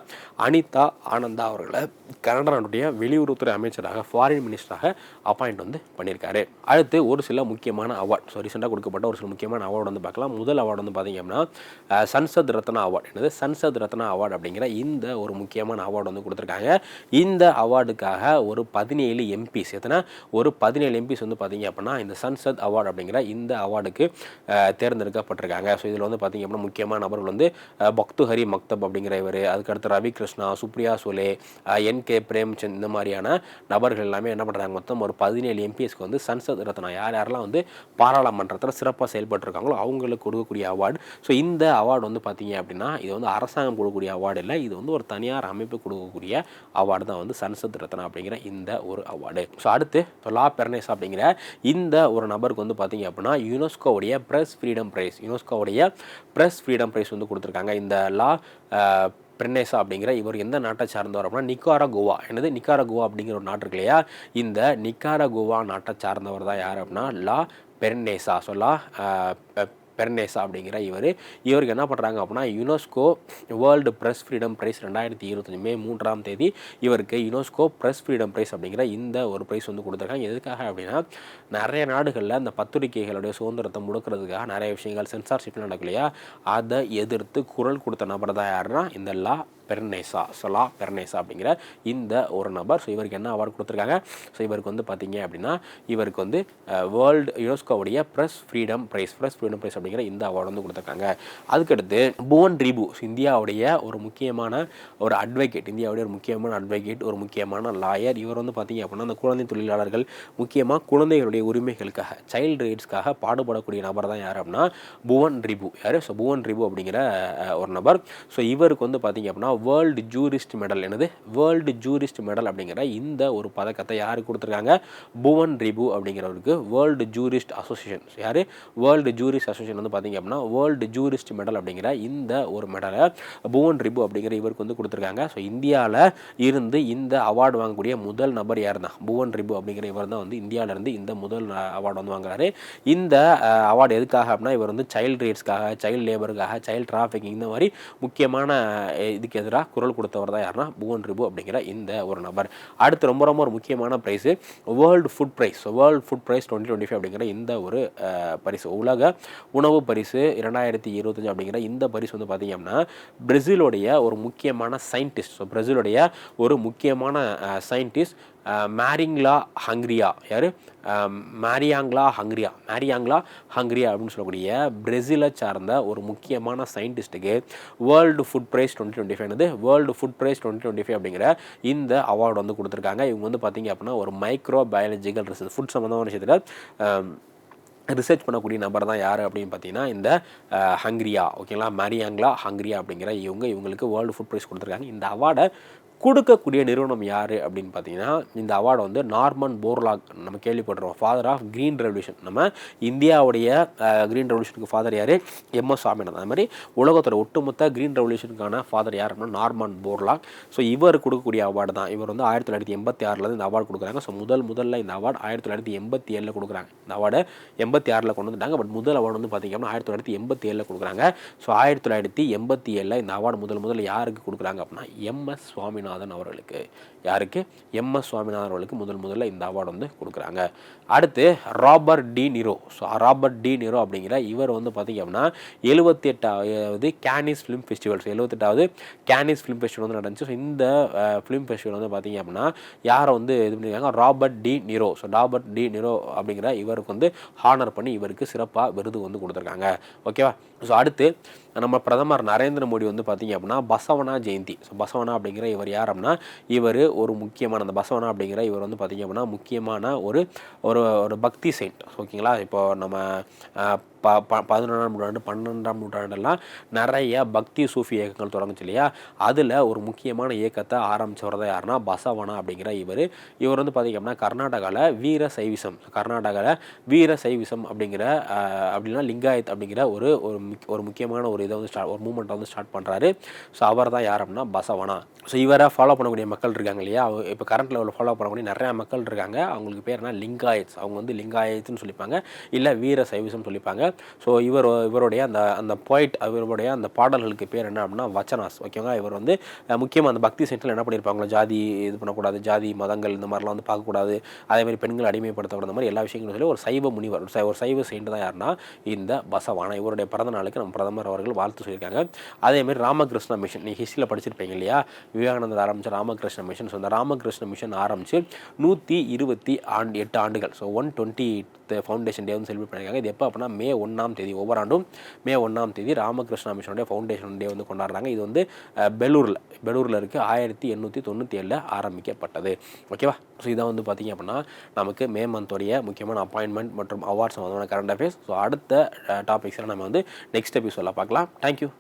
அனிதா ஆனந்தா அவர்களை கனடா நாட்டுடைய வெளியுறவுத்துறை அமைச்சராக ஃபாரின் மினிஸ்டராக அப்பாயிண்ட் வந்து பண்ணியிருக்காரு. அடுத்து ஒரு சில முக்கியமான அவார்ட் ஸோ ரீசெண்டாக கொடுக்கப்பட்ட ஒரு சில முக்கியமான அவார்டு வந்து பார்க்கலாம். முதல் அவார்டு வந்து பார்த்திங்க அப்படின்னா சன்சத் ரத்னா அவார்டு என்னது? சன்சத் ரத்னா அவார்டு அப்படிங்கிற இந்த ஒரு முக்கியமான அவார்டு வந்து கொடுத்துருக்காங்க. இந்த அவார்டுக்காக ஒரு பதினேழு எம்பிஸ் எத்தனை? ஒரு பதினேழு எம்பிஸ் வந்து பார்த்தீங்க அப்படின்னா இந்த சன்சத் அவார்டு அப்படிங்கிற இந்த அவார்டுக்கு தேர்ந்தெடுக்கப்பட்டிருக்காங்க. ஸோ இதில் வந்து பார்த்தீங்க அப்படின்னா முக்கியமான நபர்கள் வந்து பக்துஹரி மக்தப் அப்படிங்கிற இவர் அதுக்கடுத்து ரவி கிருஷ்ணா சுப்ரியா சோலே என் கே பிரேம்சந்த் இந்த மாதிரியான நபர்கள் எல்லாமே என்ன பண்ணுறாங்க மொத்தம் ஒரு பதினேழு எம்பிஎஸ்க்கு வந்து சன்சத் ரத்னா யார் யாரெல்லாம் வந்து பாராளுமன்றத்தில் சிறப்பாக செயல்பட்டுருக்காங்களோ அவங்களுக்கு கொடுக்கக்கூடிய அவார்டு ஸோ இந்த அவார்டு வந்து பார்த்தீங்க அப்படின்னா இது வந்து அரசாங்கம் கொடுக்கக்கூடிய அவார்டு இல்லை இது வந்து ஒரு தனியார் அமைப்பு கொடுக்கக்கூடிய அவார்டு தான் வந்து சன்சத் ரத்னா அப்படிங்கிற இந்த ஒரு அவார்டு ஸோ அடுத்து லா பெர்னேஸ் அப்படிங்கிற இந்த ஒரு நபருக்கு வந்து பார்த்தீங்க அப்படின்னா யுனெஸ்கோவுடைய ப்ரெஸ் ஃப்ரீடம் ப்ரைஸ். யுனெஸ்கோவுடைய ப்ரெஸ் ஃப்ரீடம் ப்ரைஸ் வந்து கொடுத்துருக்காங்க. இந்த லா பெர்னேசா அப்படிங்கிற இவர் எந்த நாட்டை சார்ந்தவர் அப்படின்னா நிக்காரா கோவா என்னது? நிக்காரா கோவா அப்படிங்கிற ஒரு நாட்டு இருக்கு இல்லையா? இந்த நிக்காரா கோவா நாட்டை சார்ந்தவர் தான் யார் அப்படின்னா லா பெர்னேசா. ஸோ லா பெர்னேசா அப்படிங்கிற இவர். இவருக்கு என்ன பண்ணுறாங்க அப்படின்னா UNESCO world press freedom prize ரெண்டாயிரத்தி இருபத்தஞ்சி மே மூன்றாம் தேதி இவருக்கு யுனெஸ்கோ ப்ரெஸ் ஃப்ரீடம் ப்ரைஸ் அப்படிங்கிற இந்த ஒரு ப்ரைஸ் வந்து கொடுத்துருக்காங்க. எதுக்காக அப்படின்னா நிறைய நாடுகளில் இந்த பத்திரிகைகளுடைய சுதந்திரத்தை முடுக்கிறதுக்காக நிறைய விஷயங்கள் சென்சார்ஷிப் நடக்கலையா? அதை எதிர்த்து குரல் கொடுத்த நபர் தான் யாருன்னா இந்த லா பெர்னேசா சலா பெர்னேசா அப்படிங்கிற இந்த ஒரு நபர். ஸோ இவருக்கு என்ன அவார்டு கொடுத்துருக்காங்க? ஸோ இவருக்கு வந்து பார்த்தீங்க அப்படின்னா இவருக்கு வந்து world யுனெஸ்கோவுடைய press freedom prize press freedom prize அப்படிங்கிற இந்த அவார்டு வந்து கொடுத்துருக்காங்க. அதுக்கடுத்து புவன் ரீபு இந்தியாவுடைய ஒரு முக்கியமான ஒரு அட்வொகேட் இந்தியாவுடைய ஒரு முக்கியமான அட்வொகேட் ஒரு முக்கியமான லாயர் இவர் வந்து பார்த்தீங்க அப்படின்னா அந்த குழந்தை தொழிலாளர்கள் முக்கியமாக குழந்தைகளுடைய உரிமைகளுக்காக சைல்டு ரைட்ஸ்க்காக பாடுபடக்கூடிய நபர் தான் யார் அப்படின்னா புவன் ரிபு யார்? ஸோ புவன் ரிபு அப்படிங்கிற ஒரு நபர். ஸோ இவருக்கு வந்து பார்த்தீங்க அப்படின்னா வேர்ல்டு ஜூரிஸ்ட் மெடல் என்னது? வேர்ல்டு ஜூரிஸ்ட் மெடல் அப்படிங்கிற இந்த ஒரு பதக்கத்தை யாருக்கு கொடுத்துருக்காங்க? புவன் ரிபு அப்படிங்கிறவருக்கு. வேர்ல்டு ஜூரிஸ்ட் அசோசியேஷன் யார்? வேர்ல்டு ஜூரிஸ்ட் அசோசியேஷன் வந்து பார்த்திங்க அப்படின்னா வேர்ல்டு ஜூரிஸ்ட் மெடல் அப்படிங்கிற இந்த ஒரு மெடலை புவன் ரிபு அப்படிங்கிற இவருக்கு வந்து கொடுத்துருக்காங்க. ஸோ இந்தியாவில் இருந்து இந்த அவார்டு வாங்கக்கூடிய முதல் நபர் யார் தான் புவன் ரிபு அப்படிங்கிற இவர் தான் வந்து இந்தியாவிலேருந்து இந்த முதல் அவார்டு வந்து வாங்குறாரு. இந்த அவார்டு எதுக்காக அப்படின்னா இவர் வந்து சைல்டு ரைட்ஸ்க்காக சைல்டு லேபருக்காக சைல்டு டிராஃபிக்கிங் இந்த மாதிரி முக்கியமான இதுக்கு எதிராக குரல் கொடுத்தவர் தான் யாருன்னா புவன் ரிபு அப்படிங்கிற இந்த ஒரு நபர். அடுத்து ரொம்ப ரொம்ப ஒரு முக்கியமான prize world food prize world food prize twenty twenty five அப்படிங்கிற இந்த ஒரு பரிசு. உலக உணவு பரிசு இரண்டாயிரத்தி இருபத்தஞ்சு அப்படிங்கிற இந்த பரிசு வந்து பார்த்திங்க அப்படின்னா பிரேசிலோடைய ஒரு முக்கியமான சயின்டிஸ்ட் ஸோ பிரேசிலோடைய ஒரு முக்கியமான சயின்டிஸ்ட் மேரிங்லா ஹங்க்ரியா யார்? மேரியாங்லா ஹங்க்ரியா மேரியாங்லா ஹங்க்ரியா அப்படின்னு சொல்லக்கூடிய பிரேசிலை சார்ந்த ஒரு முக்கியமான சயின்டிஸ்ட்டுக்கு world food prize twenty twenty five world food prize twenty twenty five அப்படிங்கிற இந்த அவார்டு வந்து கொடுத்துருக்காங்க. இவங்க வந்து பார்த்திங்க அப்படின்னா ஒரு மைக்ரோ பயாலஜிக்கல் ரிசர்ச் ஃபுட் சம்மந்தமான விஷயத்தில் ரிசர்ச் பண்ணக்கூடிய நபர் தான் யார் அப்படின்னு பார்த்தீங்கன்னா இந்த ஹங்க்ரியா ஓகேங்களா மேரியாங்லா ஹங்க்ரியா அப்படிங்கிற இவங்க இவங்களுக்கு வேர்ல்டு ஃபுட் ப்ரைஸ் கொடுத்துருக்காங்க. இந்த அவார்டை கொடுக்கக்கூடிய நிறுவனம் யார் அப்படின்னு பார்த்தீங்கன்னா இந்த அவார்டு வந்து நார்மன் போர்லாக் நம்ம கேள்விப்படுறோம் ஃபாதர் ஆஃப் க்ரீன் ரெவல்யூஷன் நம்ம இந்தியாவுடைய க்ரீன் ரெவல்யூஷனுக்கு ஃபாதர் யார்? எம் எஸ் சுவாமிநாதன் அது மாதிரி உலகத்தோட ஒட்டுமொத்த க்ரீன் ரெவல்யூஷனுக்கான ஃபாதர் யார் அப்படின்னா நார்மன் போர்லாக். ஸோ இவர் கொடுக்கக்கூடிய அவார்டு தான். இவர் வந்து ஆயிரத்தி தொள்ளாயிரத்தி எண்பத்தி ஆறில் இந்த அவார்டு கொடுக்குறாங்க. ஸோ முதல் முதல்ல இந்த அவார்டு ஆயிரத்தி தொள்ளாயிரத்தி எண்பத்தி ஏழில் கொடுக்குறாங்க. இந்த அவார்டு எண்பத்தி ஆறில் கொண்டு வந்துட்டாங்க. பட் முதல் அவார்டு வந்து பார்த்திங்க அப்படின்னா ஆயிரத்தி தொள்ளாயிரத்தி எண்பத்தி ஏழில் கொடுக்குறாங்க. ஸோ ஆயிரத்தி தொள்ளாயிரத்தி எண்பத்தி ஏழில் இந்த அவார்டு முதல் முதல்ல யாருக்கு கொடுக்குறாங்க அப்படின்னா எம் எஸ் சுவாமிநாதன் குருநாதன் அவர்களுக்கு யாருக்கு? எம் எஸ் சுவாமிநாதன் அவர்களுக்கு முதல் முதல்ல இந்த அவார்டு வந்து கொடுக்குறாங்க. அடுத்து Robert De Niro. So Robert De Niro அப்படிங்கிற இவர் வந்து பார்த்திங்க அப்படின்னா எழுபத்தி எட்டாவது கேனிஸ் ஃபிலிம் ஃபெஸ்டிவல்ஸ் எழுபத்தெட்டாவது கேனிஸ் ஃபிலிம் ஃபெஸ்டிவல் வந்து நடந்துச்சு. ஸோ இந்த ஃபிலிம் ஃபெஸ்டிவல் வந்து பார்த்திங்க அப்படின்னா யாரை வந்து இது பண்ணியிருக்காங்க Robert De Niro. So Robert De Niro அப்படிங்கிற இவருக்கு வந்து ஹானர் பண்ணி இவருக்கு சிறப்பாக விருது வந்து கொடுத்துருக்காங்க. ஓகேவா ஸோ அடுத்து நம்ம பிரதமர் நரேந்திர மோடி வந்து பார்த்திங்க அப்படின்னா பசவனா ஜெயந்தி. ஸோ பசவனா அப்படிங்கிற இவர் யார் அப்படின்னா இவர் ஒரு முக்கியமான அந்த பசவனா அப்படிங்கிற இவர் வந்து பார்த்திங்க அப்படின்னா முக்கியமான ஒரு ஒரு ஒரு பக்தி செயின்ட் ஓகேங்களா இப்போ நம்ம ப ப பதினொன்றாம் நூற்றாண்டு பன்னெண்டாம் நூற்றாண்டெல்லாம் நிறைய பக்தி சூஃபி இயக்கங்கள் தொடங்குச்சு இல்லையா? அதில் ஒரு முக்கியமான இயக்கத்தை ஆரம்பித்தவர் தான் யாருன்னா பசவனா அப்படிங்கிற இவர். இவர் வந்து பார்த்திங்க அப்படின்னா கர்நாடகாவில் வீர சைவிசம் கர்நாடகாவில் வீர சைவிசம் அப்படிங்கிற அப்படின்னா லிங்காயத் அப்படிங்கிற ஒரு ஒரு ஒரு முக்கியமான ஒரு இதை வந்து ஸ்டார்ட் ஒரு மூமெண்ட்டை வந்து ஸ்டார்ட் பண்ணுறாரு ஸோ அவர் தான் யார் அப்படின்னா பசவனா. ஸோ இவரை ஃபாலோ பண்ணக்கூடிய மக்கள் இருக்காங்க இல்லையா? இப்போ கரண்ட் லெவலில் ஃபாலோ பண்ணக்கூடிய நிறையா மக்கள் இருக்காங்க. அவங்களுக்கு பேர் என்ன? லிங்காயத்ஸ் அவங்க வந்து லிங்காயத்ஸ்னு சொல்லிப்பாங்க. இல்லை வீர சைவிசம் சொல்லிப்பாங்க. ஸோ இவர் இவருடைய அந்த அந்த பாயிண்ட் இவருடைய அந்த பாடல்களுக்கு பேர் என்ன அப்படின்னா வச்சனாஸ். ஓகேங்களா இவர் வந்து முக்கியமாக அந்த பக்தி சென்டரில் என்ன பண்ணியிருப்பாங்களோ ஜாதி இது பண்ணக்கூடாது ஜாதி மதங்கள் இந்த மாதிரிலாம் வந்து பார்க்கக்கூடாது. அதேமாதிரி பெண்கள் அடிமைப்படுத்தக்கூடாது மாதிரி எல்லா விஷயங்களும் சொல்லி ஒரு சைவ முனிவர் ஒரு சைவ செயின்ட் தான் யாருன்னா இந்த பசவான. இவருடைய பிறந்த நாளுக்கு நம்ம பிரதமர் அவர்கள் வாழ்த்து சொல்லியிருக்காங்க. அதேமாதிரி ராமகிருஷ்ணா மிஷன் நீ ஹிஸ்ட்ரியில் படிச்சிருப்பீங்க இல்லையா? விவேகானந்தர் ஆரம்பித்த ராமகிருஷ்ண மிஷன் ஸோ அந்த ராமகிருஷ்ண மிஷன் ஆரம்பித்து நூற்றி இருபத்தி ஆண்டு எட்டு ஆண்டுகள். So one twenty foundation day வந்து செலிப்ரேட் பண்ணியிருக்காங்க. இது எப்போ அப்படின்னா மே ஒன்றாம் தேதி ஒவ்வொரு ஆண்டும் மே ஒன்றாம் தேதி ராமகிருஷ்ணா மிஷனுடைய ஃபவுண்டேஷன் டே வந்து கொண்டாடுறாங்க. இது வந்து பெலூரில் பெலூரில் இருக்குது ஆயிரத்தி எண்ணூற்றி தொண்ணூற்றி ஏழில் ஆரம்பிக்கப்பட்டது ஓகேவா ஸோ இதை வந்து பார்த்திங்க அப்படின்னா நமக்கு மே மந்தோடைய முக்கியமான அப்பாயின்மெண்ட் மற்றும் அவார்ட்ஸ் சம்மந்தமான கரண்ட் அஃபேர்ஸ் ஸோ அடுத்த டாபிக்ஸில் நம்ம வந்து நெக்ஸ்ட் எபிசோடில் பார்க்கலாம். தேங்க்யூ